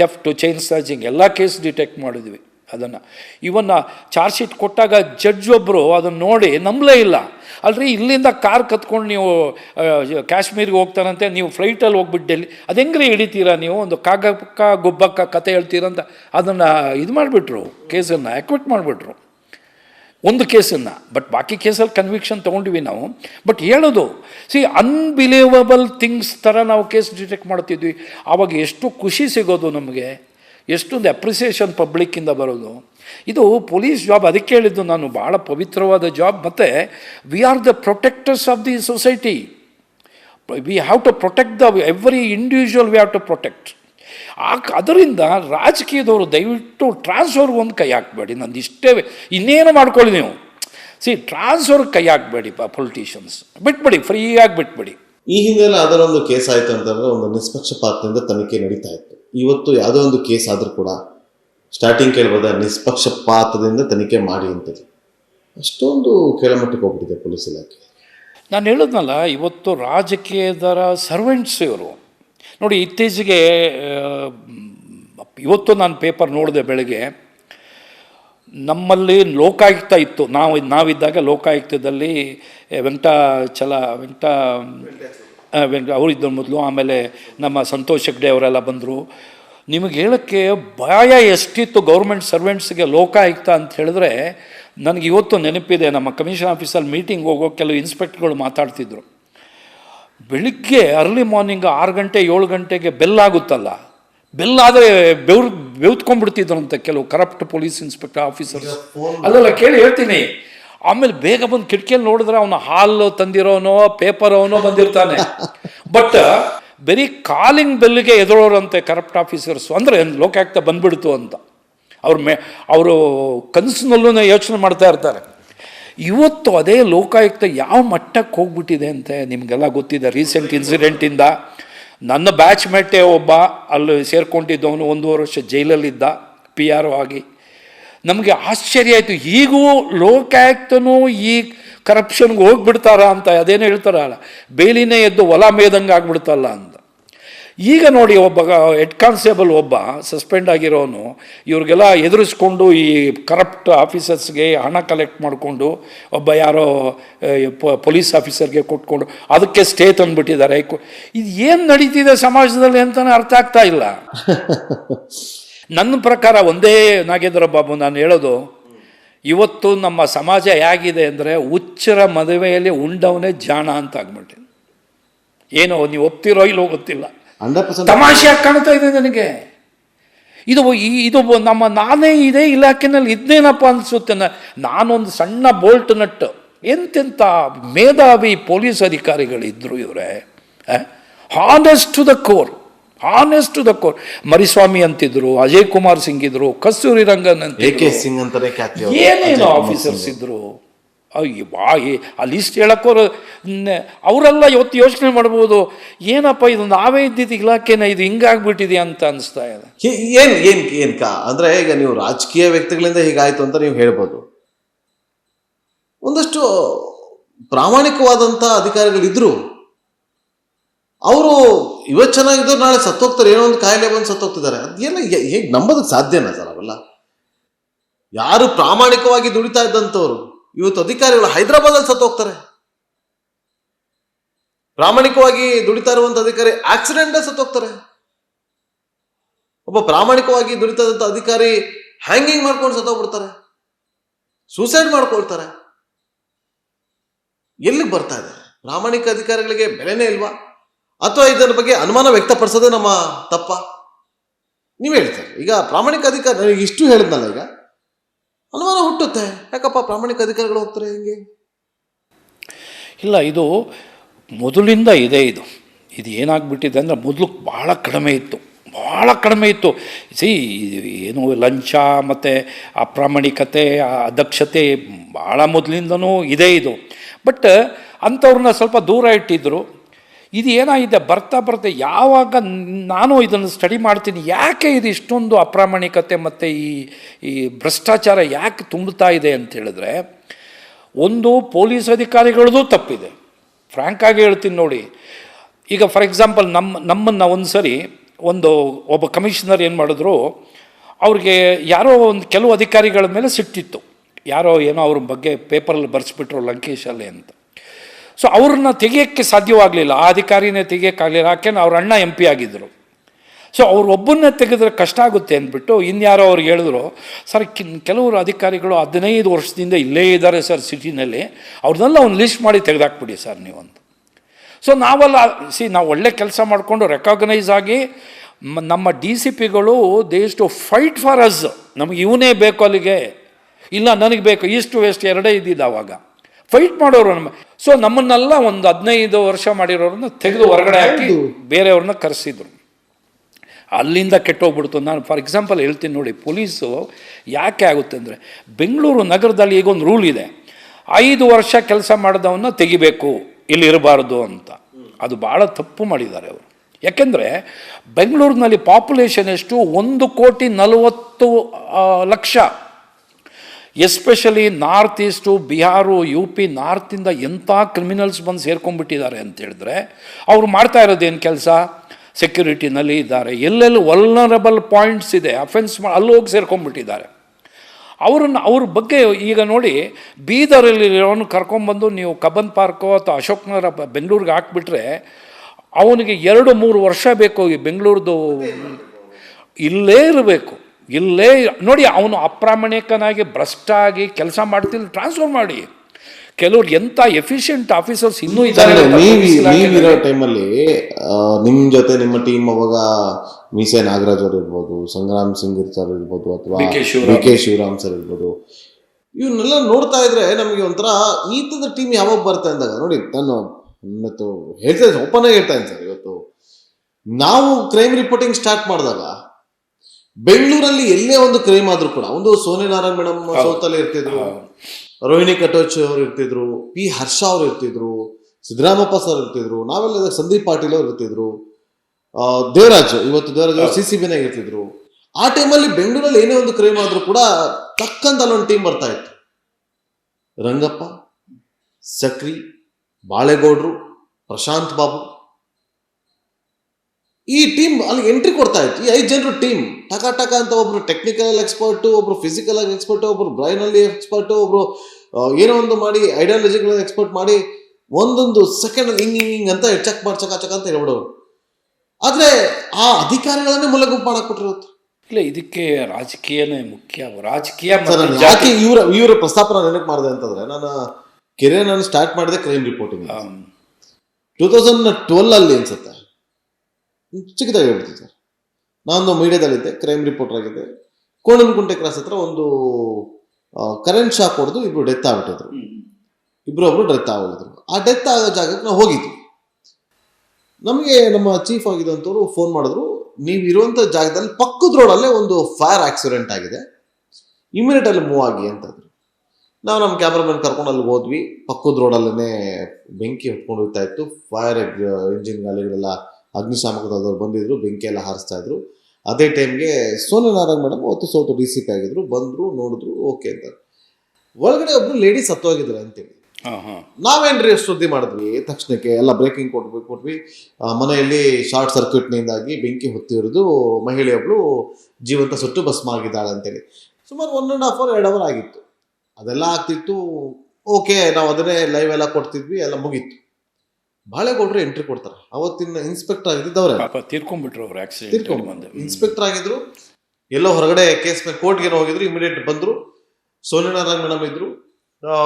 theft chain snatching ಎಲ್ಲ ಕೇಸ್ ಡಿಟೆಕ್ಟ್ ಮಾಡಿದ್ವಿ. ಅದನ್ನು. ಇವನ್ನ ಚಾರ್ಜ್ ಶೀಟ್ ಕೊಟ್ಟಾಗ ಜಡ್ಜ್ ಒಬ್ಬರು ಅದನ್ನು ನೋಡಿ ನಂಬಲೇ ಇಲ್ಲ. ಅಲ್ರಿ, ಇಲ್ಲಿಂದ ಕಾರ್ ಕತ್ಕೊಂಡು ನೀವು ಕಾಶ್ಮೀರಿಗೆ ಹೋಗ್ತಾರಂತೆ, ನೀವು ಫ್ಲೈಟಲ್ಲಿ ಹೋಗ್ಬಿಟ್ಟು ಡೆಲ್ಲಿ, ಅದು ಹಿಡಿತೀರಾ ನೀವು? ಒಂದು ಕಾಗಕ್ಕ, ಗೊಬ್ಬಕ್ಕ ಕತೆ ಹೇಳ್ತೀರಂತ ಅದನ್ನು ಇದು ಮಾಡಿಬಿಟ್ರು, ಕೇಸನ್ನು ಅಕ್ವಿಟ್ ಮಾಡಿಬಿಟ್ರು. ಒಂದು ಕೇಸನ್ನು ಬಟ್ ಬಾಕಿ ಕೇಸಲ್ಲಿ ಕನ್ವಿಕ್ಷನ್ ತೊಗೊಂಡ್ವಿ ನಾವು. ಬಟ್ ಹೇಳೋದು ಸಿ ಅನ್ಬಿಲೀವಬಲ್ ಥಿಂಗ್ಸ್ ಥರ ನಾವು ಕೇಸ್ ಡಿಟೆಕ್ಟ್ ಮಾಡ್ತಿದ್ವಿ. ಆವಾಗ ಎಷ್ಟು ಖುಷಿ ಸಿಗೋದು ನಮಗೆ. ಎಷ್ಟೊಂದು ಅಪ್ರಿಸಿಯೇಷನ್ ಪಬ್ಲಿಕ್ಕಿಂದ ಬರೋದು. ಇದು ಪೊಲೀಸ್ ಜಾಬ್ ಅದಕ್ಕೆ ಹೇಳಿದ್ದು ನಾನು ಭಾಳ ಪವಿತ್ರವಾದ ಜಾಬ್ ಮತ್ತು we are the protectors of the society we have to protect the every individual we have to protect ಆ ಅದರಿಂದ ರಾಜಕೀಯದವರು ದಯವಿಟ್ಟು ಟ್ರಾನ್ಸ್ಫರ್ ಒಂದು ಕೈ ಹಾಕಬೇಡಿ. ನಂದು ಇಷ್ಟೇ ಇನ್ನೇನು ಮಾಡ್ಕೊಳ್ಳಿ ನೀವು? ಸಿ ಟ್ರಾನ್ಸ್ಫರ್ ಕೈ ಹಾಕಬೇಡಿ ಪೊಲಿಟಿಷಿಯನ್ಸ್ ಬಿಟ್ಬಿಡಿ ಫ್ರೀಯಾಗಿ ಬಿಟ್ಬಿಡಿ. ಈ ಅದರ ಒಂದು ಕೇಸ್ ಆಯಿತು ಅಂತಂದ್ರೆ ಒಂದು ನಿಷ್ಪಕ್ಷಪಾತದಿಂದ ತನಿಖೆ ನಡೀತಾ ಇತ್ತು. ಇವತ್ತು ಯಾವುದೋ ಒಂದು ಕೇಸ್ ಆದರೂ ಕೂಡ ಸ್ಟಾರ್ಟಿಂಗ್ ಕೇಳ್ಬೋದ ನಿಷ್ಪಕ್ಷಪಾತದಿಂದ ತನಿಖೆ ಮಾಡಿ ಅಂತದ್ದು ಅಷ್ಟೊಂದು ಕೆಳಮಟ್ಟಕ್ಕೆ ಹೋಗ್ಬಿಟ್ಟಿದೆ ಪೊಲೀಸ್ ಇಲಾಖೆ. ನಾನು ಹೇಳಿದ್ನಲ್ಲ, ಇವತ್ತು ರಾಜಕೀಯದರ ಸರ್ವೆಂಟ್ಸ್ ಇವರು. ನೋಡಿ, ಇತ್ತೀಚೆಗೆ ಇವತ್ತು ನಾನು ಪೇಪರ್ ನೋಡಿದೆ ಬೆಳಗ್ಗೆ. ನಮ್ಮಲ್ಲಿ ಲೋಕಾಯುಕ್ತ ಇತ್ತು. ನಾವು, ನಾವಿದ್ದಾಗ ಲೋಕಾಯುಕ್ತದಲ್ಲಿ, ವೆಂಕಟಾಚಲ, ವೆಂಕಟ ಅವರಿದ್ದರು ಮೊದಲು ಆಮೇಲೆ ನಮ್ಮ ಸಂತೋಷ್ ಹೆಗ್ಡೆ ಅವರೆಲ್ಲ ಬಂದರು. ನಿಮಗೆ ಹೇಳೋಕ್ಕೆ ಭಯ ಎಷ್ಟಿತ್ತು ಗೌರ್ಮೆಂಟ್ ಸರ್ವೆಂಟ್ಸ್ಗೆ ಲೋಕಾಯುಕ್ತ ಅಂತ ಹೇಳಿದ್ರೆ ನನಗೆ ಇವತ್ತು ನೆನಪಿದೆ ನಮ್ಮ ಕಮಿಷನ್ ಆಫೀಸಲ್ಲಿ ಮೀಟಿಂಗ್ ಹೋಗೋ ಕೆಲವು ಇನ್ಸ್ಪೆಕ್ಟರ್ಗಳು ಮಾತಾಡ್ತಿದ್ರು. ಬೆಳಿಗ್ಗೆ ಅರ್ಲಿ ಮಾರ್ನಿಂಗ್ ಆರು ಗಂಟೆ ಏಳು ಗಂಟೆಗೆ ಬೆಲ್ಲಾಗುತ್ತಲ್ಲ ಆಗುತ್ತಲ್ಲ? ಬೆಲ್ ಬೆವ್ತ್ಕೊಂಡ್ಬಿಡ್ತಿದ್ರು ಅಂತ ಕೆಲವು ಕರಪ್ಟ್ ಪೊಲೀಸ್ ಇನ್ಸ್ಪೆಕ್ಟರ್ ಆಫೀಸರ್ಸ್. ಅಲ್ಲೆಲ್ಲ ಕೇಳಿ ಹೇಳ್ತೀನಿ. ಆಮೇಲೆ ಬೇಗ ಬಂದು ಕಿಟಕಿಯಲ್ಲಿ ನೋಡಿದ್ರೆ ಅವನು ಹಾಲು ತಂದಿರೋನೋ ಪೇಪರ್ ಅವನೋ ಬಂದಿರ್ತಾನೆ. ಬಟ್ ಬರೀ ಕಾಲಿಂಗ್ ಬೆಲ್ಲಿಗೆ ಎದುರೋರಂತೆ ಕರಪ್ಟ್ ಆಫೀಸರ್ಸು ಅಂದರೆ ಲೋಕಾಯುಕ್ತ ಬಂದ್ಬಿಡ್ತು ಅಂತ. ಅವ್ರ ಮೇ, ಅವರು ಕನಸಿನಲ್ಲೂ ಯೋಚನೆ ಮಾಡ್ತಾ ಇರ್ತಾರೆ. ಇವತ್ತು ಅದೇ ಲೋಕಾಯುಕ್ತ ಯಾವ ಮಟ್ಟಕ್ಕೆ ಹೋಗ್ಬಿಟ್ಟಿದೆ ಅಂತೆ ನಿಮಗೆಲ್ಲ ಗೊತ್ತಿದೆ ರೀಸೆಂಟ್ ಇನ್ಸಿಡೆಂಟಿಂದ ನನ್ನ ಬ್ಯಾಚ್ ಮೇಟೆ ಒಬ್ಬ ಅಲ್ಲಿ ಸೇರ್ಕೊಂಡಿದ್ದವನು ಒಂದು ವರ್ಷ ಜೈಲಲ್ಲಿದ್ದ ಪಿ ಆರ್ ಆಗಿ. ನಮಗೆ ಆಶ್ಚರ್ಯ ಆಯಿತು. ಈಗೂ ಲೋಕಾಯುಕ್ತನೂ ಈ ಕರಪ್ಷನ್ಗೆ ಹೋಗ್ಬಿಡ್ತಾರ ಅಂತ ಅದೇನು ಹೇಳ್ತಾರಲ್ಲ, ಬೇಲಿನೇ ಎದ್ದು ಹೊಲ ಮೇದಂಗೆ ಆಗ್ಬಿಡ್ತಲ್ಲ ಅಂತ. ಈಗ ನೋಡಿ ಒಬ್ಬ ಹೆಡ್ ಕಾನ್ಸ್ಟೇಬಲ್ ಒಬ್ಬ ಸಸ್ಪೆಂಡ್ ಆಗಿರೋನು, ಇವ್ರಿಗೆಲ್ಲ ಎದುರಿಸ್ಕೊಂಡು ಈ ಕರಪ್ಟ್ ಆಫೀಸರ್ಸ್ಗೆ ಹಣ ಕಲೆಕ್ಟ್ ಮಾಡಿಕೊಂಡು ಒಬ್ಬ ಯಾರೋ ಪೊಲೀಸ್ ಆಫೀಸರ್ಗೆ ಕೊಟ್ಕೊಂಡು ಅದಕ್ಕೆ ಸ್ಟೇ ತಂದುಬಿಟ್ಟಿದ್ದಾರೆ. ಇದು ಏನು ನಡೀತಿದೆ ಸಮಾಜದಲ್ಲಿ ಅಂತಲೇ ಅರ್ಥ ಆಗ್ತಾ ಇಲ್ಲ. ನನ್ನ ಪ್ರಕಾರ ಒಂದೇ ನಾಗೇಂದ್ರ ಬಾಬು ನಾನು ಹೇಳೋದು ಇವತ್ತು ನಮ್ಮ ಸಮಾಜ ಹೇಗಿದೆ ಅಂದರೆ ಹುಚ್ಚರ ಮದುವೆಯಲ್ಲಿ ಉಂಡವನೇ ಜಾಣ ಅಂತ ಆಗ್ಬಿಟ್ಟೆ. ಏನೋ ನೀವು ಒಪ್ತಿರೋ ಇಲ್ಲೋ ಗೊತ್ತಿಲ್ಲ. ತಮಾಷೆ ಯಾಕೆ ತಮಾಷೆಯಾಗಿ ಕಾಣ್ತಾ ಇದೆ ನನಗೆ? ಇದು ಈ- ಇದು ನಮ್ಮ ನಾನೇ ಇದೇ ಇಲಾಖೆನಲ್ಲಿ ಇದ್ದೇನಪ್ಪ ಅನಿಸುತ್ತೆ ನಾನೊಂದು ಸಣ್ಣ ಬೋಲ್ಟ್ ನಟ್ ಎಂತೆಂಥ ಮೇಧಾವಿ ಪೊಲೀಸ್ ಅಧಿಕಾರಿಗಳಿದ್ರು ಇವರೇ honest to the core honest to the core Mariswamy ಅಂತಿದ್ರು ಅಜಯ್ ಕುಮಾರ್ ಸಿಂಗ್ ಇದ್ರು ಕಸ್ತೂರಿ ರಂಗನ್ ಅಂತ ಕೆ ಸಿಂಗ್ ಅಂತಾನೆ. ಏನೇನು ಆಫೀಸರ್ಸ್. ಇದ್ರು. ಬಾಯಿ ಆ ಲಿಸ್ಟ್ ಹೇಳಕ್ಕೋರು ಅವರೆಲ್ಲ ಇವತ್ತು ಯೋಚನೆ ಮಾಡ್ಬೋದು. ಏನಪ್ಪ ಇದು ನಾವೇ ಇದ್ದಿದ್ದು ಇಲಾಖೆನ ಇದು ಹಿಂಗಾಗ್ಬಿಟ್ಟಿದೆ ಅಂತ ಅನಿಸ್ತಾ ಇದೆ. ಏನು ಏನು ಏನ್ ಕಾ ಅಂದ್ರೆ ಈಗ ನೀವು ರಾಜಕೀಯ ವ್ಯಕ್ತಿಗಳಿಂದ ಹೀಗಾಯ್ತು ಅಂತ ನೀವು ಹೇಳ್ಬೋದು. ಒಂದಷ್ಟು ಪ್ರಾಮಾಣಿಕವಾದಂಥ ಅಧಿಕಾರಿಗಳಿದ್ರು. ಅವರು ಇವತ್ತು ಚೆನ್ನಾಗಿದ್ರು ನಾಳೆ ಸತ್ತೋಗ್ತಾರೆ, ಏನೋ ಒಂದು ಕಾಯಿಲೆ ಬಂದು ಸತ್ತೋಗ್ತಿದ್ದಾರೆ. ಅದೆಲ್ಲ ಹೇಗೆ ನಂಬೋದಕ್ಕೆ ಸಾಧ್ಯನಾ ಸರ್ ಅವೆಲ್ಲ? ಯಾರು ಪ್ರಾಮಾಣಿಕವಾಗಿ ದುಡಿತಾ ಇದ್ದಂಥವ್ರು, ಇವತ್ತು ಅಧಿಕಾರಿಗಳು ಹೈದರಾಬಾದಲ್ಲಿ ಸತ್ತೋಗ್ತಾರೆ. ಪ್ರಾಮಾಣಿಕವಾಗಿ ದುಡಿತಾ ಇರುವಂಥ ಅಧಿಕಾರಿ ಆಕ್ಸಿಡೆಂಟ್ ಸತ್ತೋಗ್ತಾರೆ. ಒಬ್ಬ ಪ್ರಾಮಾಣಿಕವಾಗಿ ದುಡಿತಾ ಇದ್ದಂಥ ಅಧಿಕಾರಿ ಹ್ಯಾಂಗಿಂಗ್ ಮಾಡ್ಕೊಂಡು ಸತ್ತೋಗ್ಬಿಡ್ತಾರೆ. ಸೂಸೈಡ್ ಮಾಡ್ಕೊಳ್ತಾರೆ. ಎಲ್ಲಿಗೆ ಬರ್ತಾ ಇದೆ? ಪ್ರಾಮಾಣಿಕ ಅಧಿಕಾರಿಗಳಿಗೆ ಬೆಲೆನೇ ಇಲ್ವಾ? ಅಥವಾ ಇದರ ಬಗ್ಗೆ ಅನುಮಾನ ವ್ಯಕ್ತಪಡಿಸೋದೇ ನಮ್ಮ ತಪ್ಪ? ನೀವು ಹೇಳ್ತಾರೆ. ಈಗ ಪ್ರಾಮಾಣಿಕ ಅಧಿಕಾರಿ ನನಗೆ ಇಷ್ಟು ಹೇಳಿದ್ನಲ್ಲ ಈಗ. ಅನುಮಾನ ಹುಟ್ಟುತ್ತೆ. ಯಾಕಪ್ಪ ಪ್ರಾಮಾಣಿಕ ಅಧಿಕಾರಿಗಳು ಹೋಗ್ತಾರೆ ಹಿಂಗೆ? ಇಲ್ಲ, ಇದು ಮೊದಲಿಂದ ಇದೆ ಇದು. ಇದು ಏನಾಗ್ಬಿಟ್ಟಿದೆ ಅಂದರೆ ಮೊದಲು ಭಾಳ ಕಡಿಮೆ ಇತ್ತು. ಭಾಳ ಕಡಿಮೆ ಇತ್ತು. ಸಿ ಏನು ಲಂಚ ಮತ್ತು ಅಪ್ರಾಮಾಣಿಕತೆ ಅದಕ್ಷತೆ ಭಾಳ ಮೊದಲಿಂದನೂ ಇದೆ ಇದು. ಬಟ್ ಅಂಥವ್ರನ್ನ ಸ್ವಲ್ಪ ದೂರ ಇಟ್ಟಿದ್ದರು ಇದು ಏನಾಗಿದೆ? ಬರ್ತಾ ಬರ್ತಾ ಯಾವಾಗ ನಾನು ಇದನ್ನು ಸ್ಟಡಿ ಮಾಡ್ತೀನಿ? ಯಾಕೆ ಇದು ಇಷ್ಟೊಂದು ಅಪ್ರಾಮಾಣಿಕತೆ ಮತ್ತು ಈ ಈ ಭ್ರಷ್ಟಾಚಾರ ಯಾಕೆ ತುಂಬುತ್ತಾ ಇದೆ ಅಂತ ಹೇಳಿದ್ರೆ, ಒಂದು ಪೊಲೀಸ್ ಅಧಿಕಾರಿಗಳದ್ದು ತಪ್ಪಿದೆ. ಫ್ರ್ಯಾಂಕ್ ಆಗಿ ಹೇಳ್ತೀನಿ ನೋಡಿ. ಈಗ ಫಾರ್ ಎಕ್ಸಾಂಪಲ್ ನಮ್ಮ, ನಮ್ಮನ್ನು ಒಂದು ಸರಿ ಒಂದು ಒಬ್ಬ ಕಮಿಷನರ್ ಏನು ಮಾಡಿದ್ರು, ಅವ್ರಿಗೆ ಯಾರೋ ಒಂದು ಕೆಲವು ಅಧಿಕಾರಿಗಳ ಮೇಲೆ ಸಿಟ್ಟಿತ್ತು. ಯಾರೋ ಏನೋ ಅವ್ರ ಬಗ್ಗೆ ಪೇಪರಲ್ಲಿ ಬರೆಸ್ಬಿಟ್ರು ಲಂಕೇಶಲ್ಲಿ ಅಂತ. ಸೊ ಅವ್ರನ್ನ ತೆಗಿಯೋಕ್ಕೆ ಸಾಧ್ಯವಾಗಲಿಲ್ಲ. ಆ ಅಧಿಕಾರಿನೇ ತೆಗಿಯೋಕ್ಕಾಗಲಿಲ್ಲ ಯಾಕೆಂದ್ರೆ ಅವ್ರ ಅಣ್ಣ ಎಂ ಪಿ ಆಗಿದ್ದರು ಸೊ ಅವ್ರು ಒಬ್ಬನ್ನ ತೆಗೆದ್ರೆ ಕಷ್ಟ ಆಗುತ್ತೆ ಅಂದ್ಬಿಟ್ಟು ಇನ್ಯಾರೋ ಅವ್ರಿಗೆ ಹೇಳಿದ್ರು, ಸರ್ ಕೆಲವರು ಅಧಿಕಾರಿಗಳು ಹದಿನೈದು ವರ್ಷದಿಂದ ಇಲ್ಲೇ ಇದ್ದಾರೆ ಸರ್ ಸಿಟಿನಲ್ಲಿ. ಅವ್ರನ್ನೆಲ್ಲ ಒಂದು ಲಿಸ್ಟ್ ಮಾಡಿ ತೆಗೆದಾಕ್ಬಿಡಿ ಸರ್ ನೀವೊಂದು ಸೊ ನಾವೆಲ್ಲ ಸಿ ನಾವು ಒಳ್ಳೆ ಕೆಲಸ ಮಾಡಿಕೊಂಡು ರೆಕಾಗ್ನೈಸ್ ಆಗಿ ನಮ್ಮ D C ಪಿಗಳು they to fight for us ನಮಗೆ ಇವನೇ ಬೇಕು ಅಲ್ಲಿಗೆ. ಇಲ್ಲ, ನನಗೆ ಬೇಕು. ಈಸ್ಟ್ ವೆಸ್ಟ್ ಎರಡೇ ಇದ್ದಿದ್ದು ಅವಾಗ. ಫೈಟ್ ಮಾಡೋರು ನಮ್ಮ ಸೊ ನಮ್ಮನ್ನೆಲ್ಲ ಒಂದು ಹದಿನೈದು ವರ್ಷ ಮಾಡಿರೋರನ್ನ ತೆಗೆದು ಹೊರಗಡೆ ಹಾಕಿ ಬೇರೆಯವ್ರನ್ನ ಕರೆಸಿದ್ರು. ಅಲ್ಲಿಂದ ಕೆಟ್ಟೋಗ್ಬಿಡ್ತು. ನಾನು ಫಾರ್ ಎಕ್ಸಾಂಪಲ್ ಹೇಳ್ತೀನಿ ನೋಡಿ ಪೊಲೀಸು ಯಾಕೆ ಆಗುತ್ತೆ ಅಂದರೆ ಬೆಂಗಳೂರು ನಗರದಲ್ಲಿ ಈಗ ಒಂದು ರೂಲ್ ಇದೆ. ಐದು ವರ್ಷ ಕೆಲಸ ಮಾಡಿದವನ್ನ ತೆಗಿಬೇಕು ಇಲ್ಲಿ ಇರಬಾರ್ದು ಅಂತ. ಅದು ಭಾಳ ತಪ್ಪು ಮಾಡಿದ್ದಾರೆ ಅವರು. ಯಾಕೆಂದರೆ ಬೆಂಗಳೂರಿನಲ್ಲಿ ಪಾಪ್ಯುಲೇಷನ್ ಎಷ್ಟು? ಒಂದು ಕೋಟಿ ನಲವತ್ತು lakh. Especially north east, Bihar U P ನಾರ್ತಿಂದ ಎಂಥ ಕ್ರಿಮಿನಲ್ಸ್ ಬಂದು ಸೇರ್ಕೊಂಡ್ಬಿಟ್ಟಿದ್ದಾರೆ ಅಂತ ಹೇಳಿದ್ರೆ, ಅವ್ರು ಮಾಡ್ತಾ ಇರೋದೇನು ಕೆಲಸ? ಸೆಕ್ಯೂರಿಟಿನಲ್ಲಿ ಇದ್ದಾರೆ. ಎಲ್ಲೆಲ್ಲಿ ವಲ್ನರಬಲ್ ಪಾಯಿಂಟ್ಸ್ ಇದೆ, ಅಫೆನ್ಸ್ ಅಲ್ಲಿ ಹೋಗಿ ಸೇರ್ಕೊಂಡ್ಬಿಟ್ಟಿದ್ದಾರೆ. ಅವ್ರನ್ನ ಅವ್ರ ಬಗ್ಗೆ ಈಗ ನೋಡಿ ಬೀದರಲ್ಲಿ ಅವನು ಕರ್ಕೊಂಬಂದು ನೀವು ಕಬ್ಬನ್ ಪಾರ್ಕು ಅಥವಾ ಅಶೋಕ್ ನಗರ ಬೆಂಗಳೂರಿಗೆ ಹಾಕ್ಬಿಟ್ರೆ, ಅವನಿಗೆ ಎರಡು ಮೂರು ವರ್ಷ ಬೇಕು ಈ ಬೆಂಗಳೂರ್ದು ಇಲ್ಲೇ ಇರಬೇಕು. ಇಲ್ಲೇ ನೋಡಿ ಅವನು ಅಪ್ರಾಮಾಣಿಕನಾಗಿ ಭ್ರಷ್ಟ ಆಗಿ ಕೆಲಸ ಮಾಡ್ತಿಲ್ಲ ಟ್ರಾನ್ಸ್ಫರ್ ಮಾಡಿ. ಕೆಲವ್ರು ಎಂತ ಎಫಿಷಿಯಂಟ್ ಆಫೀಸರ್ಸ್ ಇನ್ನೂ ನೀವಿರೋ ಟೈಮಲ್ಲಿ ನಿಮ್ ಜೊತೆ ನಿಮ್ಮ ಟೀಮ್ ಅವಾಗ ಮೀಸೆ ನಾಗರಾಜ್ ಅವರು ಇರ್ಬೋದು ಸಂಗ್ರಾಮ್ ಸಿಂಗ್ ಸರ್ ಇರ್ಬೋದು ಅಥವಾ ಕೆ ಶಿವರಾಮ್. ಸರ್ ಇರ್ಬೋದು. ಇವನ್ನೆಲ್ಲ ನೋಡ್ತಾ ಇದ್ರೆ ನಮಗೆ ಒಂಥರ ಈತದ ಟೀಮ್ ಯಾವಾಗ ಬರ್ತಾ ಇದ್ದಾಗ ನೋಡಿ ನಾನು ಇವತ್ತು ಹೇಳ್ತಾ ಓಪನ್ ಆಗಿ ಹೇಳ್ತಾ ಇದ್ದೀನಿ ಸರ್ ಇವತ್ತು. ನಾವು ಕ್ರೈಮ್ ರಿಪೋರ್ಟಿಂಗ್ ಸ್ಟಾರ್ಟ್ ಮಾಡಿದಾಗ ಬೆಂಗಳೂರಲ್ಲಿ ಎಲ್ಲೇ ಒಂದು ಕ್ರೈಮ್ ಆದ್ರೂ ಕೂಡ ಒಂದು ಸೋನಿ ನಾರಾಯಣ್ ಮೇಡಮ್ ಸೌತಲ್ಲಿ ಇರ್ತಿದ್ರು ರೋಹಿಣಿ ಕಟೋಚ್ ಅವ್ರು ಇರ್ತಿದ್ರು ಪಿ ಹರ್ಷ ಅವ್ರು ಇರ್ತಿದ್ರು ಸಿದ್ದರಾಮಪ್ಪ ಸರ್ ಇರ್ತಿದ್ರು ನಾವೆಲ್ಲ ಸಂದೀಪ್ ಪಾಟೀಲ್ ಅವ್ರು ಇರ್ತಿದ್ರು ದೇವರಾಜ್ ಇವತ್ತು ದೇವರಾಜ್ ಅವರು ಸಿ ಸಿ ಬಿನಾಗ ಇರ್ತಿದ್ರು. ಆ ಟೈಮಲ್ಲಿ ಬೆಂಗಳೂರಲ್ಲಿ ಏನೇ ಒಂದು ಕ್ರೈಮ್ ಆದ್ರೂ ಕೂಡ ತಕ್ಕಂತ ಅಲ್ಲೊಂದು ಟೀಮ್ ಬರ್ತಾ ಇತ್ತು. ರಂಗಪ್ಪ ಸಕ್ರಿ ಬಾಳೆಗೌಡ್ರು ಪ್ರಶಾಂತ್ ಬಾಬು ಈ ಟೀಮ್ ಅಲ್ಲಿ ಎಂಟ್ರಿ ಕೊಡ್ತಾ ಇತ್ತು. ಈ ಐದು ಜನರು ಟೀಮ್ ಟಕ ಟಕ ಅಂತ ಒಬ್ರು ಟೆಕ್ನಿಕಲ್ ಎಕ್ಸ್ಪರ್ಟ್ ಒಬ್ರು ಫಿಸಿಕಲ್ ಆಗಿ ಎಕ್ಸ್ಪರ್ಟ್ ಒಬ್ರು ಬ್ರೈನ್ ಅಲ್ಲಿ ಎಕ್ಸ್ಪರ್ಟ್ ಒಬ್ರು ಏನೋ ಒಂದು ಮಾಡಿ ಐಡಿಯಾಲಜಿಗಳನ್ನ ಎಕ್ಸ್ಪರ್ಟ್ ಮಾಡಿ ಒಂದೊಂದು ಸೆಕೆಂಡ್ ಅಲ್ಲಿ ಹಿಂಗ್ ಹಿಂಗ್ ಅಂತ ಚೆಕ್ ಮಾಡಿ ಚಕ ಚಕ ಅಂತ ಹೇಳ್ಬಿಡೋರು. ಆದ್ರೆ ಆ ಅಧಿಕಾರಿಗಳನ್ನೇ ಮೂಲ ಗುಂಪು ಮಾಡಕ್ ಕೊಟ್ಟಿರುತ್ತೆ ಇಲ್ಲ ಇದಕ್ಕೆ ರಾಜಕೀಯನೇ ಮುಖ್ಯ. ರಾಜಕೀಯ ಜಾತಿ ಇವರ ಇವರ ಪ್ರಸ್ತಾಪನ ನೆನಪು ಮಾಡಿದೆ ಅಂತಂದ್ರೆ ನಾನು ಕೆರೆ ನಾನು ಸ್ಟಾರ್ಟ್ ಮಾಡಿದೆ crime reporting two thousand twelve ಅಲ್ಲಿ ಅನ್ಸುತ್ತೆ. ಚಿಕ್ಕದಾಗಿ ಹೇಳ್ಬಿಡ್ತೀನಿ ಸರ್ ನಾನು ಮೀಡಿಯಾದಲ್ಲಿದ್ದೆ ಕ್ರೈಮ್ ರಿಪೋರ್ಟರ್ ಆಗಿದ್ದೆ. ಕೋಣನಕುಂಟೆ ಕ್ರಾಸ್ ಹತ್ರ ಒಂದು ಕರೆಂಟ್ ಶಾಕ್ ಹೊಡೆದು ಇಬ್ರು ಡೆತ್ ಆಗ್ಬಿಟ್ಟಿದ್ರು. ಇಬ್ಬರು ಒಬ್ರು ಡೆತ್ ಆಗೋಗಿದ್ರು ಆ ಡೆತ್ ಆಗೋ ಜಾಗಕ್ಕೆ ನಾವು ಹೋಗಿದ್ವಿ. ನಮಗೆ ನಮ್ಮ ಚೀಫ್ ಆಗಿದ್ದಂಥವ್ರು ಫೋನ್ ಮಾಡಿದ್ರು ನೀವು ಇರುವಂಥ ಜಾಗದಲ್ಲಿ ಪಕ್ಕದ ರೋಡಲ್ಲೇ ಒಂದು ಫೈರ್ ಆಕ್ಸಿಡೆಂಟ್ ಆಗಿದೆ. ಇಮಿಡಿಯೇಟ್ ಅಲ್ಲಿ ಮೂವ್ ಆಗಿ ಅಂತಂದ್ರು ನಾವು ನಮ್ಮ ಕ್ಯಾಮ್ರಾಮನ್ ಕರ್ಕೊಂಡು ಅಲ್ಲಿ ಹೋದ್ವಿ. ಪಕ್ಕದ ರೋಡಲ್ಲೇ ಬೆಂಕಿ ಹೊತ್ಕೊಂಡು ಹೋಗ್ತಾ ಇತ್ತು. ಫೈರ್ ಇಂಜಿನ್ ಗಾಲಿಗಳೆಲ್ಲ ಅಗ್ನಿಶಾಮಕ ದಳದವ್ರು ಬಂದಿದ್ರು ಬೆಂಕಿ ಎಲ್ಲ ಹಾರಿಸ್ತಾ ಇದ್ರು. ಅದೇ ಟೈಮ್ಗೆ ಸೋನು ನಾರಾಯಣ್ ಮೇಡಮ್ ಅವತ್ತು ಸೌತು ಡಿ ಸಿ ಪಿ ಆಗಿದ್ರು ಬಂದ್ರು ನೋಡಿದ್ರು ಓಕೆ ಅಂತ. ಒಳಗಡೆ ಒಬ್ರು ಲೇಡಿ ಸತ್ತೋಗಿದ್ರು ಅಂತೇಳಿ. ಹಾ, ಹಾ. ನಾವೇನ್ರಿ ಸುದ್ದಿ ಮಾಡಿದ್ವಿ? ತಕ್ಷಣಕ್ಕೆ ಎಲ್ಲ ಬ್ರೇಕಿಂಗ್ ಕೊಟ್ವಿ. ಕೊಟ್ವಿ ಮನೆಯಲ್ಲಿ ಶಾರ್ಟ್ ಸರ್ಕ್ಯೂಟ್ನಿಂದಾಗಿ ಬೆಂಕಿ ಹೊತ್ತಿರೋದು ಮಹಿಳೆಯೊಬ್ಳು ಜೀವಂತ ಸುಟ್ಟು ಭಸ್ಮ ಆಗಿದ್ದಾಳೆ ಅಂತೇಳಿ. ಸುಮಾರು ಒನ್ ಆ್ಯಂಡ್ ಹಾಫ್ ಅವರ್ ಎರಡು ಅವರ್ ಆಗಿತ್ತು. ಅದೆಲ್ಲ ಆಗ್ತಿತ್ತು. ಓಕೆ ನಾವು ಅದನ್ನೇ ಲೈವ್ ಎಲ್ಲ ಕೊಡ್ತಿದ್ವಿ ಎಲ್ಲ ಮುಗೀತು. ಬಾಳೆಗೌಡರು ಎಂಟ್ರಿ ಕೊಡ್ತಾರೆ. ಅವತ್ತಿನ ಇನ್ಸ್ಪೆಕ್ಟರ್ ಆಗಿದ್ದವ್ರೆ. ತೀರ್ಕೊಂಡ್ಬಿಟ್ರು ಅವ್ರು ಆಕ್ಸಿಡೆಂಟ್ ತಿರ್ಕೊಂಡು ಇನ್ಸ್ಪೆಕ್ಟರ್ ಆಗಿದ್ರು. ಎಲ್ಲೋ ಹೊರಗಡೆ ಕೇಸ್ ಮೇಲೆ ಕೋರ್ಟ್ಗೆ ಹೋಗಿದ್ರು ಇಮಿಡಿಯೇಟ್ ಬಂದ್ರು. ಸೋನಿನಾರಾಯಣ್ ಮೇಡಮ್ ಇದ್ರು. ಆ,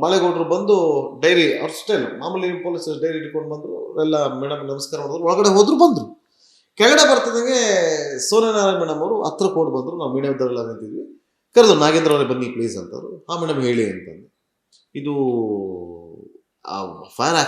ಬಾಳೆಗೌಡರು ಬಂದು ಡೈರಿ ಅವ್ರ ಸ್ಟೈಲ್ ಮಾಮೂಲಿ ಪೊಲೀಸ್ ಡೈರಿ ಇಟ್ಕೊಂಡು ಬಂದ್ರು. ಎಲ್ಲ ಮೇಡಮ್ ನಮಸ್ಕಾರ ಮಾಡಿದ್ರು. ಒಳಗಡೆ ಹೋದ್ರು ಬಂದ್ರು. ಕೆಳಗಡೆ ಬರ್ತಿದಂಗೆ ಸೋನಿನಾರಾಯಣ್ ಮೇಡಮ್ ಅವರು ಹತ್ರ ಕೋಡ್ ಬಂದ್ರು. ನಾವು ಮೀಡಿಯಾದವರೆಲ್ಲ ನಿಂತಿದ್ವಿ. ಕರೆದು ನಾಗೇಂದ್ರ ಅವರೇ ಬನ್ನಿ ಪ್ಲೀಸ್ ಅಂತವ್ರು. ಹಾ ಮೇಡಮ್ ಹೇಳಿ ಅಂತಂದು. ಇದು ಫೈರ್